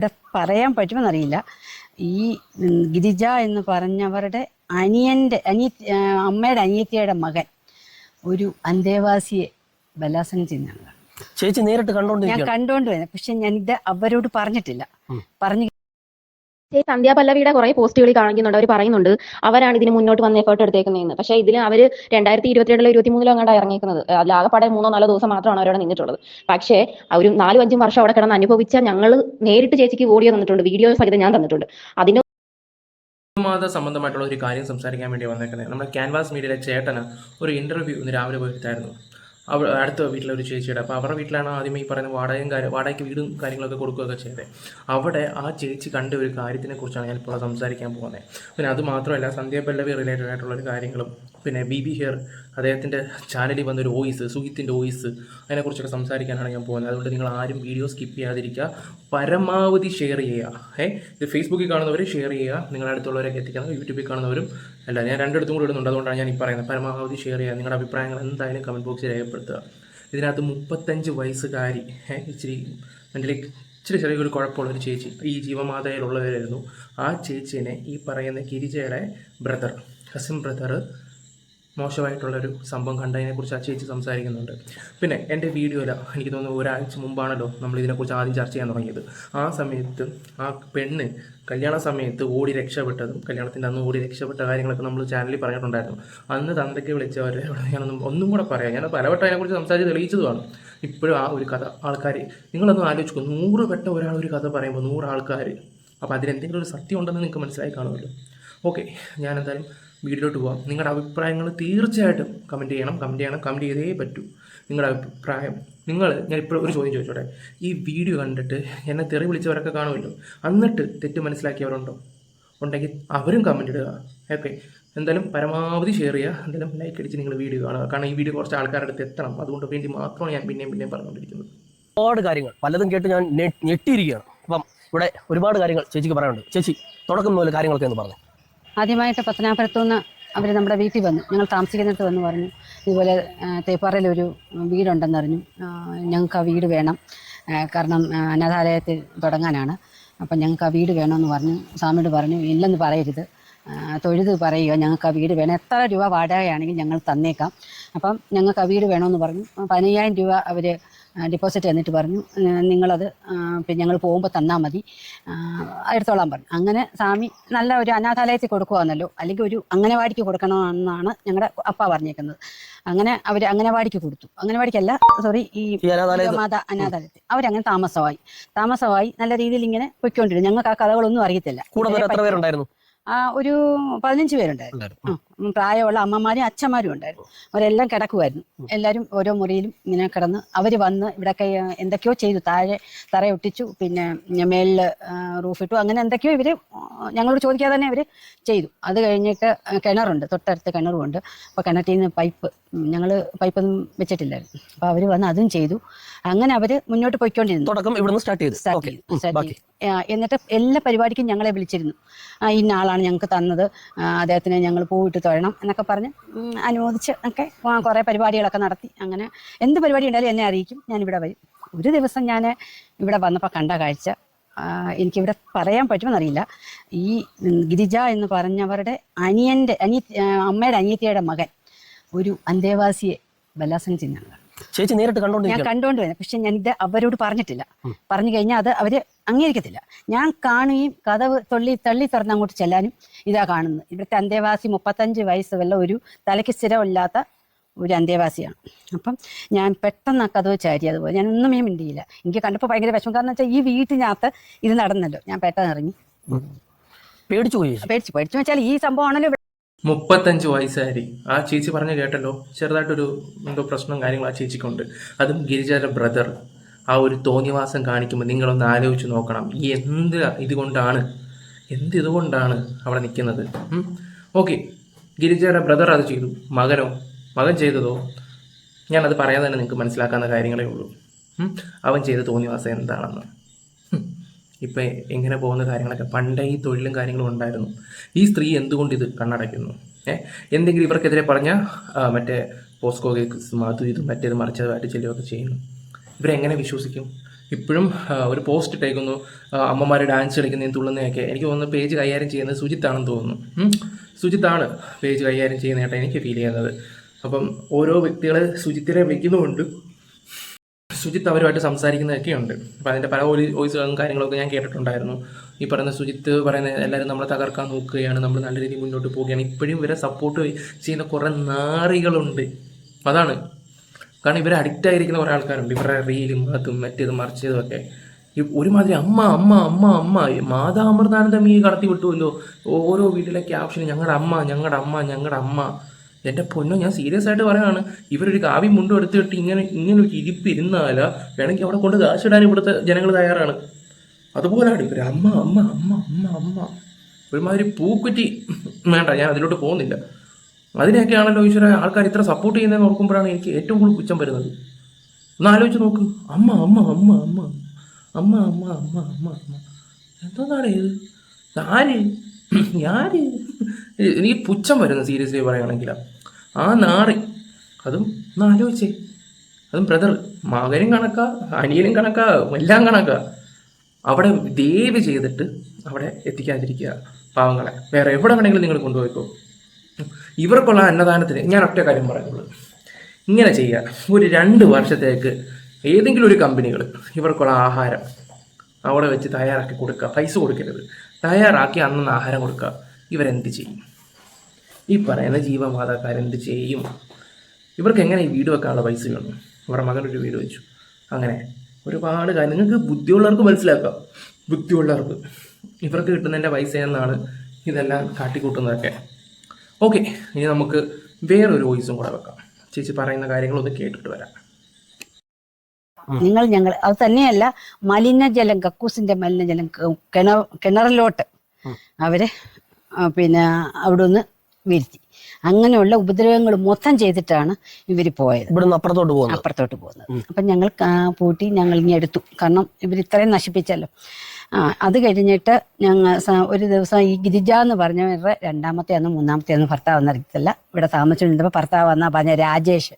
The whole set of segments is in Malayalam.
ഇവിടെ പറയാൻ പറ്റുമെന്നറിയില്ല. ഈ ഗിരിജ എന്ന് പറഞ്ഞവരുടെ അനിയന്റെ അനിയ അമ്മയുടെ അനിയത്തിയുടെ മകൻ ഒരു അന്തേവാസിയെ ബലാസനം ചെയ്യുന്നതാണ് ചേച്ചി നേരിട്ട് ഞാൻ കണ്ടോണ്ട് കണ്ടുകൊണ്ട് വരുന്നത് പക്ഷെ ഞാൻ ഇത് അവരോട് പറഞ്ഞിട്ടില്ല. പറഞ്ഞു സന്ധ്യ പല്ലവിയുടെ കുറെ പോസ്റ്റുകൾ കാണിക്കുന്നുണ്ട് അവർ പറയുന്നുണ്ട് അവരാണ് ഇതിന് മുന്നോട്ട് വന്ന് എഫേർട്ട് എടുത്തേക്കുന്നതെന്ന്. പക്ഷേ ഇതിൽ അവർ രണ്ടായിരത്തി ഇരുപത്തിരണ്ടിലോ ഇരുപത്തി മൂന്നിലോ അങ്ങോട്ട് ഇറങ്ങിയിരിക്കുന്നത് അതിൽ ആകെപ്പാടെ മൂന്നോ നാലോ ദിവസം മാത്രമാണ് അവരവിടെ നിന്നിട്ടുള്ളത്. പക്ഷേ ഒരു നാലും അഞ്ചും വർഷം അവിടെ കിടന്ന് അനുഭവിച്ച ഞങ്ങൾ നേരിട്ട് ചേച്ചിക്ക് ഓഡിയോ തന്നിട്ടുണ്ട് വീഡിയോ സഹിതം ഞാൻ തന്നിട്ടുണ്ട്. അതിന് മത സംബന്ധമായിട്ടുള്ള ഒരു കാര്യം സംസാരിക്കാൻ വേണ്ടി വന്നേക്കുന്നത് നമ്മുടെ ക്യാൻവാസ് മീഡിയയിലെ ചേട്ടന് ഒരു ഇന്റർവ്യൂ ഇന്ന് രാവിലെ പോയിട്ടായിരുന്നു അവ അടുത്ത വീട്ടിലെ ഒരു ചേച്ചിയുടെ അപ്പോൾ അവരുടെ വീട്ടിലാണ് ആദ്യമേ ഈ പറയുന്ന വാടകയും കാര്യം വാടകയ്ക്ക് വീടും കാര്യങ്ങളൊക്കെ കൊടുക്കുകയൊക്കെ ചെയ്തത് അവിടെ ആ ചേച്ചി കണ്ട ഒരു കാര്യത്തിനെ കുറിച്ചാണ് ഞാൻ ഇപ്പോൾ സംസാരിക്കാൻ പോകുന്നത് പിന്നെ അത് മാത്രമല്ല സന്ധ്യ പല്ലവി റിലേറ്റഡ് ആയിട്ടുള്ള ഒരു കാര്യങ്ങളും പിന്നെ ബി ബി ഹിയർ അദ്ദേഹത്തിന്റെ ചാനലിൽ വന്നൊരു വോയിസ് സുഹിത്തിന്റെ വോയിസ് അതിനെക്കുറിച്ചൊക്കെ സംസാരിക്കാനാണ് ഞാൻ പോകുന്നത്. അതുകൊണ്ട് നിങ്ങൾ ആരും വീഡിയോ സ്കിപ്പ് ചെയ്യാതിരിക്കുക. പരമാവധി ഷെയർ ചെയ്യുക. ഏ? ഇത് ഫേസ്ബുക്കിൽ കാണുന്നവർ ഷെയർ ചെയ്യുക. നിങ്ങളുടെ അടുത്തുള്ളവരൊക്കെ എത്തിക്കണം യൂട്യൂബിൽ കാണുന്നവരും അല്ല ഞാൻ രണ്ടിടത്തും കൂടി ഇടുന്നുണ്ട്. അതുകൊണ്ടാണ് ഞാൻ ഈ പറയുന്നത്. പരമാവധി ഷെയർ ചെയ്യുക. നിങ്ങളുടെ അഭിപ്രായങ്ങൾ എന്തായാലും കമന്റ് ബോക്സിൽ രേഖപ്പെടുത്തുക. ഇതിനകത്ത് മുപ്പത്തഞ്ച് വയസ്സുകാരി ഇച്ചിരി മെന്റലി ഇച്ചിരി ചെറിയൊരു കുഴപ്പമുള്ള ഒരു ചേച്ചി ഈ ജീവമാതയിലുള്ളവരായിരുന്നു. ആ ചേച്ചീനെ ഈ പറയുന്ന ഗിരിജയുടെ ബ്രദർ കസിൻ ബ്രദർ മോശമായിട്ടുള്ളൊരു സംഭവം കണ്ടതിനെക്കുറിച്ച് ആ ചേച്ചി സംസാരിക്കുന്നുണ്ട്. പിന്നെ എന്റെ വീഡിയോയിൽ എനിക്ക് തോന്നുന്നു ഒരാഴ്ച മുമ്പാണല്ലോ നമ്മൾ ഇതിനെക്കുറിച്ച് ആദ്യം ചർച്ച ചെയ്യാൻ തുടങ്ങിയത്. ആ സമയത്ത് ആ പെണ്ണ് കല്യാണ സമയത്ത് ഓടി രക്ഷപ്പെട്ടതും കല്യാണത്തിന്റെ അന്ന് ഓടി രക്ഷപ്പെട്ട കാര്യങ്ങളൊക്കെ നമ്മൾ ചാനലിൽ പറഞ്ഞിട്ടുണ്ടായിരുന്നു. അന്ന് തന്തയ്ക്ക് വിളിച്ചവരെ ഞാനൊന്നും ഒന്നും കൂടെ പറയാം. ഞാൻ പലവട്ടം അതിനെക്കുറിച്ച് സംസാരിച്ച് തെളിയിച്ചതുമാണ്. ഇപ്പോഴും ആ ഒരു കഥ ആൾക്കാർ നിങ്ങളൊന്ന് ആലോചിക്കും. നൂറ് വട്ടം ഒരാൾ ഒരു കഥ പറയുമ്പോൾ നൂറ് ആൾക്കാർ അപ്പോൾ അതിലെന്തെങ്കിലും ഒരു സത്യം ഉണ്ടെന്ന് നിങ്ങൾക്ക് മനസ്സിലായി കാണുമല്ലോ. ഓക്കെ ഞാൻ എന്തായാലും വീഡിയോയിലോട്ട് പോകാം നിങ്ങളുടെ അഭിപ്രായങ്ങൾ തീർച്ചയായിട്ടും കമന്റ് ചെയ്യണം. കമന്റ് ചെയ്യണം. കമന്റ് ചെയ്തേ പറ്റൂ. നിങ്ങളുടെ അഭിപ്രായം. നിങ്ങൾ ഞാൻ ഇപ്പോൾ ഒരു ചോദ്യം ചോദിച്ചോട്ടെ? ഈ വീഡിയോ കണ്ടിട്ട് എന്നെ തെറി വിളിച്ചവരൊക്കെ കാണുമല്ലോ? എന്നിട്ട് തെറ്റ് മനസ്സിലാക്കിയവരുണ്ടോ? ഉണ്ടെങ്കിൽ അവരും കമന്റ് ഇടുക. ഓക്കെ എന്തായാലും പരമാവധി ഷെയർ ചെയ്യുക. എന്തായാലും ലൈക്ക് അടിച്ച് നിങ്ങൾ വീഡിയോ കാണുക. കാരണം ഈ വീഡിയോ കുറച്ച് ആൾക്കാരുടെ അടുത്ത് എത്തണം. അതുകൊണ്ട് വേണ്ടി മാത്രമാണ് ഞാൻ പിന്നെയും പിന്നെയും പറഞ്ഞുകൊണ്ടിരിക്കുന്നത്. ഒരുപാട് കാര്യങ്ങൾ. പലതും കേട്ട് ഞാൻ ഞെട്ടിയിരിക്കുകയാണ്. അപ്പം ഇവിടെ ഒരുപാട് കാര്യങ്ങൾ ചേച്ചിക്ക് പറയാനുണ്ട്. ചേച്ചി തുടക്കം മുതൽ കാര്യങ്ങളൊക്കെ എന്ന് പറഞ്ഞു. ആദ്യമായിട്ട് പത്തനാപുരത്തു നിന്ന് അവർ നമ്മുടെ വീട്ടിൽ വന്നു. ഞങ്ങൾ താമസിക്കുന്നിടത്ത് വന്ന് പറഞ്ഞു. ഇതുപോലെ തേപ്പാറയിലൊരു വീടുണ്ടെന്ന് പറഞ്ഞു ഞങ്ങൾക്ക് ആ വീട് വേണം. കാരണം അനാഥാലയത്തിൽ തുടങ്ങാനാണ്. അപ്പം ഞങ്ങൾക്ക് ആ വീട് വേണമെന്ന് പറഞ്ഞു. സ്വാമിയോട് പറഞ്ഞു ഇല്ലെന്ന് പറയരുത്. തൊഴുത് പറയുക. ഞങ്ങൾക്ക് ആ വീട് വേണം. എത്ര രൂപ വാടകയാണെങ്കിൽ ഞങ്ങൾ തന്നേക്കാം. അപ്പം ഞങ്ങൾക്ക് ആ വീട് വേണമെന്ന് പറഞ്ഞു. പതിനയ്യായിരം രൂപ അവർ ഡിപ്പോസിറ്റ് തന്നിട്ട് പറഞ്ഞു. "ആ, നിങ്ങളത് പിന്നെ ഞങ്ങൾ പോകുമ്പോൾ തന്നാൽ മതി. എടുത്തോളാൻ പറഞ്ഞു. അങ്ങനെ സ്വാമി നല്ല ഒരു അനാഥാലയത്തിൽ കൊടുക്കുവാന്നല്ലോ. അല്ലെങ്കിൽ ഒരു അംഗനവാടിക്ക് കൊടുക്കണമെന്നാണ് ഞങ്ങളുടെ അപ്പ പറഞ്ഞേക്കുന്നത്. അങ്ങനെ അവർ അംഗനവാടിക്ക് കൊടുത്തു. അംഗനവാടിക്കല്ല സോറി ഈ മാതാ അനാഥാലയത്തിൽ. അവരങ്ങനെ താമസമായി. താമസമായി നല്ല രീതിയിൽ ഇങ്ങനെ പൊയ്ക്കൊണ്ടിരുന്നു. ഞങ്ങൾക്ക് ആ കഥകളൊന്നും അറിയത്തില്ല. ഒരു പതിനഞ്ച് പേരുണ്ടായിരുന്നു. പ്രായമുള്ള അമ്മമാരും അച്ഛന്മാരും ഉണ്ടായിരുന്നു. അവരെല്ലാം കിടക്കുമായിരുന്നു എല്ലാവരും ഓരോ മുറിയിലും ഇങ്ങനെ കിടന്ന് അവർ വന്ന് ഇവിടെയൊക്കെ എന്തൊക്കെയോ ചെയ്തു. താഴെ തറയൊട്ടിച്ചു പിന്നെ മേളിൽ റൂഫിട്ടു. അങ്ങനെ എന്തൊക്കെയോ ഇവർ ഞങ്ങളോട് ചോദിക്കാതെ തന്നെ അവർ ചെയ്തു. അത് കഴിഞ്ഞിട്ട് കിണറുണ്ട്. തൊട്ടടുത്ത് കിണറുമുണ്ട്. അപ്പോൾ കിണറ്റിൽ നിന്ന് പൈപ്പ് ഞങ്ങൾ പൈപ്പൊന്നും വെച്ചിട്ടില്ലായിരുന്നു. അപ്പോൾ അവർ വന്ന് അതും ചെയ്തു. അങ്ങനെ അവർ മുന്നോട്ട് പോയിക്കൊണ്ടിരുന്നു. തുടക്കം ഇവിടുന്ന് സ്റ്റാർട്ട് ചെയ്തു. സ്റ്റാർട്ട് ചെയ്തു, ബാക്കി. എന്നിട്ട് എല്ലാ പരിപാടിക്കും ഞങ്ങളെ വിളിച്ചിരുന്നു. ഇന്ന ആളാണ് ഞങ്ങൾക്ക് തന്നത്. അദ്ദേഹത്തിന് ഞങ്ങൾ പൂവിട്ട് തൊഴണം എന്നൊക്കെ പറഞ്ഞ് അനുമോദിച്ച് ഒക്കെ കുറേ പരിപാടികളൊക്കെ നടത്തി. അങ്ങനെ എന്ത് പരിപാടി ഉണ്ടായാലും എന്നെ അറിയിക്കും. ഞാൻ ഞാനിവിടെ വരും. ഒരു ദിവസം ഞാൻ ഇവിടെ വന്നപ്പോൾ കണ്ട കാഴ്ച എനിക്കിവിടെ പറയാൻ പറ്റുമെന്നറിയില്ല. ഈ ഗിരിജ എന്ന് പറഞ്ഞവരുടെ അനിയന്റെ അനിയ അമ്മയുടെ അനിയത്തിയുടെ മകൻ ഒരു അന്തേവാസിയെ ബലാത്സംഗം ചെയ്യുന്നതാണ് ചേച്ചി നേരിട്ട് കണ്ടോണ്ട് ഞാൻ കണ്ടോണ്ട് വരാം വരുന്നത് പക്ഷെ ഞാൻ ഇത് അവരോട് പറഞ്ഞിട്ടില്ല. പറഞ്ഞു കഴിഞ്ഞാൽ അത് അവർ അംഗീകരിക്കത്തില്ല. ഞാൻ കാണുകയും കഥവ് തള്ളി തള്ളി തുറന്ന് അങ്ങോട്ട് ചെല്ലാനും ഇതാ കാണുന്നത്. ഇവിടുത്തെ അന്തേവാസി മുപ്പത്തഞ്ച് വയസ്സ് വല്ല ഒരു തലയ്ക്ക് സ്ഥിരമില്ലാത്ത ഒരു അന്തേവാസിയാണ്. അപ്പം ഞാൻ പെട്ടെന്ന് ആ കഥവ് ചാരി. അതുപോലെ ഞാൻ ഒന്നുമേ മിണ്ടിയില്ല. എനിക്ക് കണ്ടപ്പോൾ ഭയങ്കര വിഷമം. കാരണം വെച്ചാൽ ഈ വീട്ടിനകത്ത് ഇത് നടന്നല്ലോ. ഞാൻ പെട്ടെന്ന് ഇറങ്ങി. പേടിച്ചു പോയി പേടിച്ചു. പേടിച്ചു വെച്ചാൽ ഈ സംഭവമാണല്ലോ മുപ്പത്തഞ്ച് വയസ്സായി. ആ ചേച്ചി പറഞ്ഞു കേട്ടല്ലോ ചെറുതായിട്ടൊരു എന്തോ പ്രശ്നം കാര്യങ്ങൾ ആ ചേച്ചിക്കുണ്ട്. അതും ഗിരിജയുടെ ബ്രദർ ആ ഒരു തോന്നിവാസം കാണിക്കുമ്പോൾ നിങ്ങളൊന്ന് ആലോചിച്ച് നോക്കണം. ഈ എന്ത് ഇതുകൊണ്ടാണ്? എന്ത് ഇതുകൊണ്ടാണ് അവിടെ നിൽക്കുന്നത്? ഓക്കെ. ഗിരിജയുടെ ബ്രദർ അത് ചെയ്തു. മകനോ? മകൻ ചെയ്തതോ? ഞാനത് പറയാതെ തന്നെ നിങ്ങൾക്ക് മനസ്സിലാക്കാവുന്ന കാര്യങ്ങളേ ഉള്ളൂ. അവൻ ചെയ്ത തോന്നിവാസം എന്താണെന്ന്. ഇപ്പം എങ്ങനെ പോകുന്ന കാര്യങ്ങളൊക്കെ പണ്ടേ ഈ തൊഴിലും കാര്യങ്ങളും ഉണ്ടായിരുന്നു. ഈ സ്ത്രീ എന്തുകൊണ്ട് ഇത് കണ്ണടയ്ക്കുന്നു? എന്തെങ്കിലും ഇവർക്കെതിരെ പറഞ്ഞ മറ്റേ പോസ്കോ കേസ് അതും ഇതും മറ്റേത് മറിച്ചതുമായിട്ട് ചെല്ലുകയൊക്കെ ചെയ്യുന്നു. ഇവരെങ്ങനെ വിശ്വസിക്കും? ഇപ്പോഴും ഒരു പോസ്റ്റ് ഇട്ടേക്കുന്നു. അമ്മമാർ ഡാൻസ് കളിക്കുന്നതും തുള്ളുന്നതൊക്കെ. എനിക്ക് തോന്നുന്നു പേജ് കൈകാര്യം ചെയ്യുന്നത് സുജിത്താണെന്ന് തോന്നുന്നു. സുജിത്താണ് പേജ് കൈകാര്യം ചെയ്യുന്നതായിട്ടാണ് എനിക്ക് ഫീൽ ചെയ്യുന്നത്. അപ്പം ഓരോ വ്യക്തികളെ സുജിത്തിനെ വിളിക്കുന്നുമുണ്ട്. സുജിത്ത് അവരുമായിട്ട് സംസാരിക്കുന്നതൊക്കെയുണ്ട്. അപ്പോൾ അതിന്റെ പല വോയി- വോയിസുകളും കാര്യങ്ങളൊക്കെ ഞാൻ കേട്ടിട്ടുണ്ടായിരുന്നു. ഈ പറയുന്ന സുജിത്ത് പറയുന്ന എല്ലാവരും നമ്മളെ തകർക്കാൻ നോക്കുകയാണ് നമ്മൾ നല്ല രീതിയിൽ മുന്നോട്ട് പോവുകയാണ്. ഇപ്പോഴും ഇവരെ സപ്പോർട്ട് ചെയ്യുന്ന കുറേ നാറികളുണ്ട്. അതാണ്. കാരണം ഇവരെ അഡിക്റ്റ് ആയിരിക്കുന്ന കുറേ ആൾക്കാരുണ്ട്. ഇവരുടെ റീലും അതും മറ്റേതും മറിച്ചതും ഒക്കെ. ഒരുമാതിരി അമ്മ അമ്മ അമ്മ അമ്മ. മാതാ മാതാമൃതാനന്ദം ഈ കടത്തി വിട്ടുമല്ലോ ഓരോ വീട്ടിലെ ക്യാപ്ഷൻ ഞങ്ങളുടെ അമ്മ ഞങ്ങളുടെ അമ്മ ഞങ്ങളുടെ അമ്മ. എന്റെ പൊന്നോ ഞാൻ സീരിയസ് ആയിട്ട് പറയുകയാണ് ഇവരൊരു കാവ്യ മുണ്ടും എടുത്തിട്ട് ഇങ്ങനെ ഇങ്ങനെ ഒരു ഇരിപ്പ് ഇരുന്നാല വേണമെങ്കിൽ അവിടെ കൊണ്ട് കാശിടാൻ ഇവിടുത്തെ ജനങ്ങൾ തയ്യാറാണ്. അതുപോലാണ് ഇവർ അമ്മ അമ്മ അമ്മ അമ്മ അമ്മ. ഒരുമാതിരി പൂക്കുറ്റി. വേണ്ട ഞാൻ അതിലോട്ട് പോകുന്നില്ല. അതിനെയൊക്കെയാണല്ലോ ഈശ്വര ആൾക്കാർ ഇത്ര സപ്പോർട്ട് ചെയ്യുന്നതെന്ന് ഓർക്കുമ്പോഴാണ് എനിക്ക് ഏറ്റവും കൂടുതൽ പുച്ഛം വരുന്നത്. ഒന്ന് ആലോചിച്ച് നോക്ക്. അമ്മ അമ്മ അമ്മ അമ്മ. അമ്മ അമ്മ അമ്മ അമ്മ അമ്മ. എന്തോന്നാണ് ഇത്? ആര്? ഞാൻ എനിക്ക് പുച്ഛം വരുന്നു സീരിയസ്ലി പറയുകയാണെങ്കിൽ. ആ നാറി. അതും ഒന്ന് ആലോചിച്ചേ അതും ബ്രദർ മകനും കണക്കാ അനിയനും കണക്കാ എല്ലാം കണക്കാ. അവിടെ ദയവ് ചെയ്തിട്ട് അവിടെ എത്തിക്കാതിരിക്കുക പാവങ്ങളെ. വേറെ എവിടെ വേണമെങ്കിലും നിങ്ങൾ കൊണ്ടുപോയിക്കോ. ഇവർക്കുള്ള അന്നദാനത്തിന് ഞാൻ ഒറ്റ കാര്യം പറയുന്നുള്ളൂ ഇങ്ങനെ ചെയ്യുക. ഒരു രണ്ട് വർഷത്തേക്ക് ഏതെങ്കിലും ഒരു കമ്പനികൾ ഇവർക്കുള്ള ആഹാരം അവിടെ വെച്ച് തയ്യാറാക്കി കൊടുക്കുക. പൈസ കൊടുക്കരുത്. തയ്യാറാക്കി അന്നന്ന് ആഹാരം കൊടുക്കുക. ഇവരെന്ത് ചെയ്യും? ഈ പറയുന്ന ജീവമാതാക്കാരെന്ത് ചെയ്യും? ഇവർക്ക് എങ്ങനെ ഈ വീട് വെക്കാനുള്ള പൈസ വേണം ഇവരുടെ മകനൊരു വീട് വെച്ചു. അങ്ങനെ ഒരുപാട് കാര്യം. നിങ്ങൾക്ക് ബുദ്ധിയുള്ളവർക്ക് മനസ്സിലാക്കാം. ബുദ്ധിയുള്ളവർക്ക്. ഇവർക്ക് കിട്ടുന്നതിന്റെ പൈസ എന്നാണ് ഇതെല്ലാം കാട്ടിക്കൂട്ടുന്നതൊക്കെ. ഓക്കെ ഇനി നമുക്ക് വേറൊരു വോയിസും കൂടെ വെക്കാം. ചേച്ചി പറയുന്ന കാര്യങ്ങളൊന്ന് കേട്ടിട്ട് വരാം. നിങ്ങൾ ഞങ്ങൾ അത് തന്നെയല്ല മലിനജലം കക്കൂസിന്റെ മലിനജലം കിണ കിണറിലോട്ട്. അവർ പിന്നെ പിന്നെ അവിടുന്ന് വീഴ്ത്തി. അങ്ങനെയുള്ള ഉപദ്രവങ്ങൾ മൊത്തം ചെയ്തിട്ടാണ് ഇവർ പോയത്. ഇവിടുന്ന് അപ്പുറത്തോട്ട് പോകുന്നത്. അപ്പുറത്തോട്ട് പോകുന്നത്. അപ്പം ഞങ്ങൾ പൂട്ടി ഞങ്ങൾ ഇനി എടുത്തു. കാരണം ഇവർ ഇത്രയും നശിപ്പിച്ചല്ലോ. ആ അത് കഴിഞ്ഞിട്ട് ഞങ്ങൾ ഒരു ദിവസം ഈ ഗിരിജ എന്ന് പറഞ്ഞവരുടെ രണ്ടാമത്തെ അന്ന് മൂന്നാമത്തെ അന്ന് ഭർത്താവ് എന്നറിയത്തില്ല ഇവിടെ താമസിച്ചിരുന്നപ്പോൾ ഭർത്താവ് വന്നാ പറഞ്ഞ രാജേഷ്.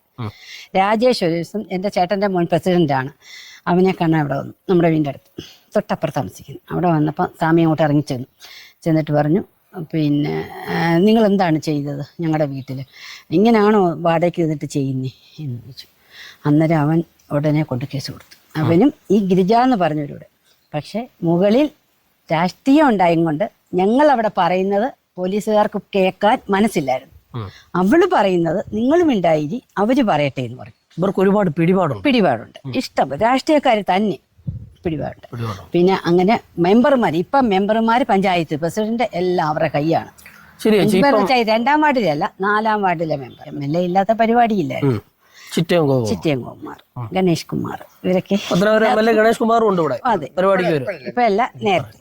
രാജേഷ് ഒരു ദിവസം എന്റെ ചേട്ടന്റെ മോൻ പ്രസിഡന്റാണ് അവനെ കാണാൻ ഇവിടെ വന്നു. നമ്മുടെ വീടിന്റെ അടുത്ത്. തൊട്ടപ്പുറത്ത് താമസിക്കുന്നു. അവിടെ വന്നപ്പോൾ സ്വാമി അങ്ങോട്ട് ഇറങ്ങി ചെന്നു. ചെന്നിട്ട് പറഞ്ഞു പിന്നെ നിങ്ങൾ എന്താണ് ചെയ്തത് ഞങ്ങളുടെ വീട്ടിൽ ഇങ്ങനെയാണോ വാടകയ്ക്ക് നിന്നിട്ട് ചെയ്യുന്നേ എന്ന് ചോദിച്ചു. അന്നേരം അവൻ ഉടനെ കൊണ്ട് കേസ് കൊടുത്തു. അവനും ഈ ഗിരിജ എന്ന് പറഞ്ഞവരോട്. പക്ഷെ മുകളിൽ രാഷ്ട്രീയം ഉണ്ടായും കൊണ്ട് ഞങ്ങൾ അവിടെ പറയുന്നത് പോലീസുകാർക്ക് കേൾക്കാൻ മനസ്സില്ലായിരുന്നു. അവൾ പറയുന്നത് നിങ്ങളും ഉണ്ടായി അവർ പറയട്ടെ എന്ന് പറഞ്ഞു. ഇവർക്ക് ഒരുപാട് പിടിപാടുണ്ട്. പിടിപാടുണ്ട്. ഇഷ്ടം. രാഷ്ട്രീയക്കാർ തന്നെ. പിടിപാടുണ്ട് പിന്നെ അങ്ങനെ മെമ്പർമാർ ഇപ്പം മെമ്പർമാർ പഞ്ചായത്ത് പ്രസിഡന്റ് എല്ലാം അവരുടെ കൈയാണ്. രണ്ടാം വാർഡിലല്ല നാലാം വാർഡിലെ മെമ്പർ. എം എൽ എ ഇല്ലാത്ത പരിപാടിയില്ലായിരുന്നു ചിറ്റയും കോവും ചിറ്റയൻകുമാർ ഗണേഷ് കുമാർ ഇവരൊക്കെ ഗണേഷ് കുമാറും ഉണ്ട് ഇവിടെ. അതെ. പരിപാടിക്ക് വരും. ഇപ്പൊ അല്ല നേരത്തെ.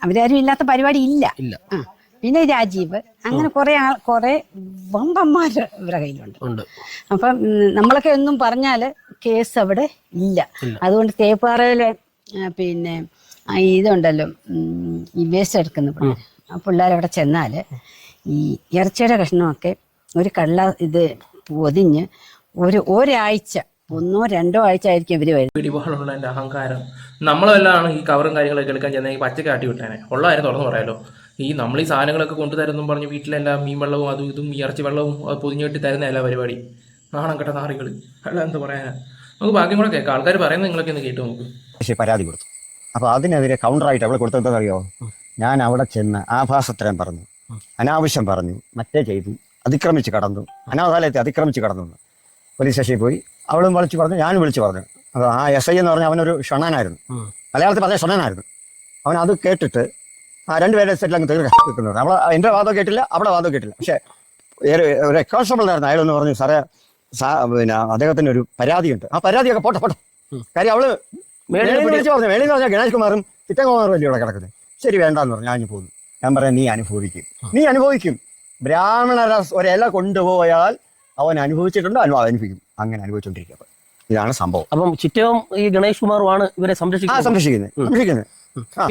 അവരാരും ഇല്ലാത്ത പരിപാടി ഇല്ല. പിന്നെ രാജീവ് അങ്ങനെ കുറെ ആൾ കുറെ വമ്പന്മാർ ഇവരുടെ കയ്യിലുണ്ട്. അപ്പം നമ്മളൊക്കെ ഒന്നും പറഞ്ഞാൽ കേസ് അവിടെ ഇല്ല. അതുകൊണ്ട് തേപ്പാറയിലെ പിന്നെ ഇതുണ്ടല്ലോ ഈ വേസ്റ്റ് എടുക്കുന്ന പിള്ളേർ ആ പിള്ളേരവിടെ ചെന്നാൽ ഈ ഇറച്ചിയുടെ കഷ്ണമൊക്കെ ഒരു കള്ള ഇത് പൊതിഞ്ഞ് ഒരു ഒരാഴ്ച ഒന്നോ രണ്ടോ ആഴ്ച ആയിരിക്കും ഇവർ വരുന്നത്. പിടിപാടുള്ള അഹങ്കാരം നമ്മളെല്ലാം ഈ കവറും കാര്യങ്ങളൊക്കെ എടുക്കാൻ ചെന്നാൽ പച്ചക്കാട്ടി പച്ചക്ക് കാട്ടി വിട്ടേനെ. ഉള്ള കാര്യം തുറന്നു പറയാലോ. ഈ നമ്മൾ ഈ സാധനങ്ങളൊക്കെ കൊണ്ടുതരുന്നും പറഞ്ഞ് വീട്ടിലെല്ലാം മീൻ വെള്ളവും അതും ഇതും ഈ ഇറച്ചി വെള്ളവും അത് പൊതിഞ്ഞു കെട്ടി തരുന്നതല്ല പരിപാടി? നാണം കെട്ട നാറികൾ അല്ല എന്താ പറയാനാ? നമുക്ക് ബാക്കി കൂടെ കേൾക്കാം. ആൾക്കാർ പറയുന്നത് നിങ്ങളൊക്കെ ഒന്ന് കേട്ടു നോക്ക്. പക്ഷേ പരാതി കൊടുത്തു. അപ്പോൾ അതിനെതിരെ കൗണ്ടറായിട്ട് അവൾ കൊടുത്തതെന്നറിയോ ഞാൻ അവിടെ ചെന്ന് ആഭാസത്തരം പറഞ്ഞു. അനാവശ്യം പറഞ്ഞു. മറ്റേ ചെയ്തു. അതിക്രമിച്ച് കടന്നു. അനാഥാലയത്തെ അതിക്രമിച്ച് കടന്നു. പോലീസ് സ്റ്റേഷനിൽ പോയി. അവളും വിളിച്ചു പറഞ്ഞു. ഞാനും വിളിച്ചു പറഞ്ഞു. അപ്പോൾ ആ എസ് ഐ എന്ന് പറഞ്ഞാൽ അവനൊരു ഷണനായിരുന്നു. മലയാളത്തിൽ പറഞ്ഞ ഷണനായിരുന്നു. അവൻ അത് കേട്ടിട്ട് ആ രണ്ടുപേരെ സെറ്റിൽ അങ്ങ് തീർക്കുന്നത്. നമ്മൾ എന്റെ വാദം കേട്ടില്ല അവിടെ വാദം കേട്ടില്ല. പക്ഷേ ഒരു ഒരു കോൺസ്റ്റബിൾ ആയിരുന്നു. അയാളൊന്ന് പറഞ്ഞു സാറേ സാ പിന്നെ അദ്ദേഹത്തിന് ഒരു പരാതിയുണ്ട്. ആ പരാതിയൊക്കെ പോട്ടെ പോട്ടെ. കാര്യം അവൾ വിളിച്ച് പറഞ്ഞു മേളിൽ പറഞ്ഞാൽ ഗണേഷ് കുമാറും ചിറ്റകുമാറും അല്ലേ ഇവിടെ കിടക്കുന്നത്? ശരി വേണ്ടെന്ന് പറഞ്ഞു ഞാൻ പോകുന്നു. ഞാൻ പറയാം നീ അനുഭവിക്കും. നീ അനുഭവിക്കും. ബ്രാഹ്മണര ഒരില കൊണ്ടുപോയാൽ അവൻ അനുഭവിച്ചിട്ടുണ്ട്? അനുഭവം അനുഭവിക്കും. അങ്ങനെ അനുഭവിച്ചുകൊണ്ടിരിക്കുക ഇതാണ് സംഭവം. അപ്പം ചിറ്റവും ഈ ഗണേഷ് കുമാറുമാണ് ഇവരെ സംരക്ഷിക്കുന്നത്? സംരക്ഷിക്കുന്നത്. സംരക്ഷിക്കുന്നത്.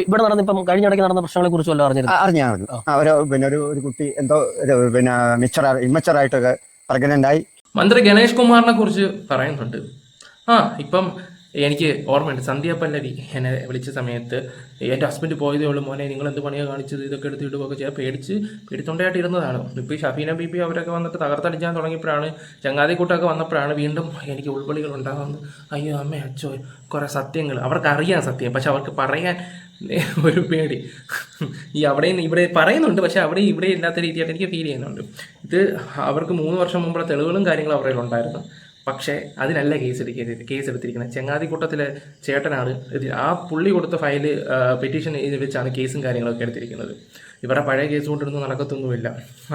ഇവിടെ നടന്ന ഇപ്പം കഴിഞ്ഞ ഇടയ്ക്ക് നടന്ന പ്രശ്നങ്ങളെ കുറിച്ച് വല്ല അറിഞ്ഞിരുന്നു അറിഞ്ഞു അറിഞ്ഞു അവർ പിന്നെ ഒരു ഒരു കുട്ടി എന്തോ പിന്നെ മിച്ചർ ഇമ്മച്ചറായിട്ടൊക്കെ പ്രഗ്നന്റ് ആയി. മന്ത്രി ഗണേഷ് കുമാറിനെ കുറിച്ച് പറയുന്നുണ്ട്. ആ ഇപ്പം എനിക്ക് ഓർമ്മയുണ്ട്. സന്ധ്യ പല്ലവി എന്നെ വിളിച്ച സമയത്ത് എന്റെ ഹസ്ബൻഡ് പോയതേ ഉള്ളൂ. മോനെ നിങ്ങൾ എന്ത് പണിയാണ് കാണിച്ചത്? ഇതൊക്കെ എടുത്ത് ഇടുകയൊക്കെ ചെയ്യാൻ പേടിച്ച് പേടിത്തൊണ്ടയായിട്ട് ഇരുന്നതാണ്. ഇപ്പോൾ ഷഫീന ബി പി അവരൊക്കെ വന്നിട്ട് തകർത്തടിക്കാൻ തുടങ്ങിയപ്പോഴാണ് ചങ്ങാതി കൂട്ടമൊക്കെ വന്നപ്പോഴാണ് വീണ്ടും എനിക്ക് ഉൾവിളികൾ ഉണ്ടാകുന്നത് അയ്യോ അമ്മ അച്ഛോ കുറേ സത്യങ്ങൾ. അവർക്കറിയാം സത്യം പക്ഷെ അവർക്ക് പറയാൻ ഒരു പേടി. ഈ അവിടെയും ഇവിടെ പറയുന്നുണ്ട് പക്ഷെ അവിടെ ഇവിടെ ഇല്ലാത്ത രീതിയായിട്ട് എനിക്ക് ഫീൽ ചെയ്യുന്നുണ്ട്. ഇത് അവർക്ക് മൂന്ന് വർഷം മുമ്പുള്ള തെളിവുകളും കാര്യങ്ങളും അവരുടെ ഉണ്ടായിരുന്നു പക്ഷേ അതിനല്ല കേസ് എടുക്കുന്നത് കേസ് എടുത്തിരിക്കുന്നത്. ചെങ്ങാതിക്കൂട്ടത്തിലെ ചേട്ടനാണ് ആ പുള്ളി കൊടുത്ത ഫയൽ പെറ്റീഷൻ വെച്ചാണ് കേസും കാര്യങ്ങളൊക്കെ എടുത്തിരിക്കുന്നത്. ഇവരുടെ പഴയ കേസ് കൊണ്ടിരുന്ന് നടക്കത്തൊന്നുമില്ല.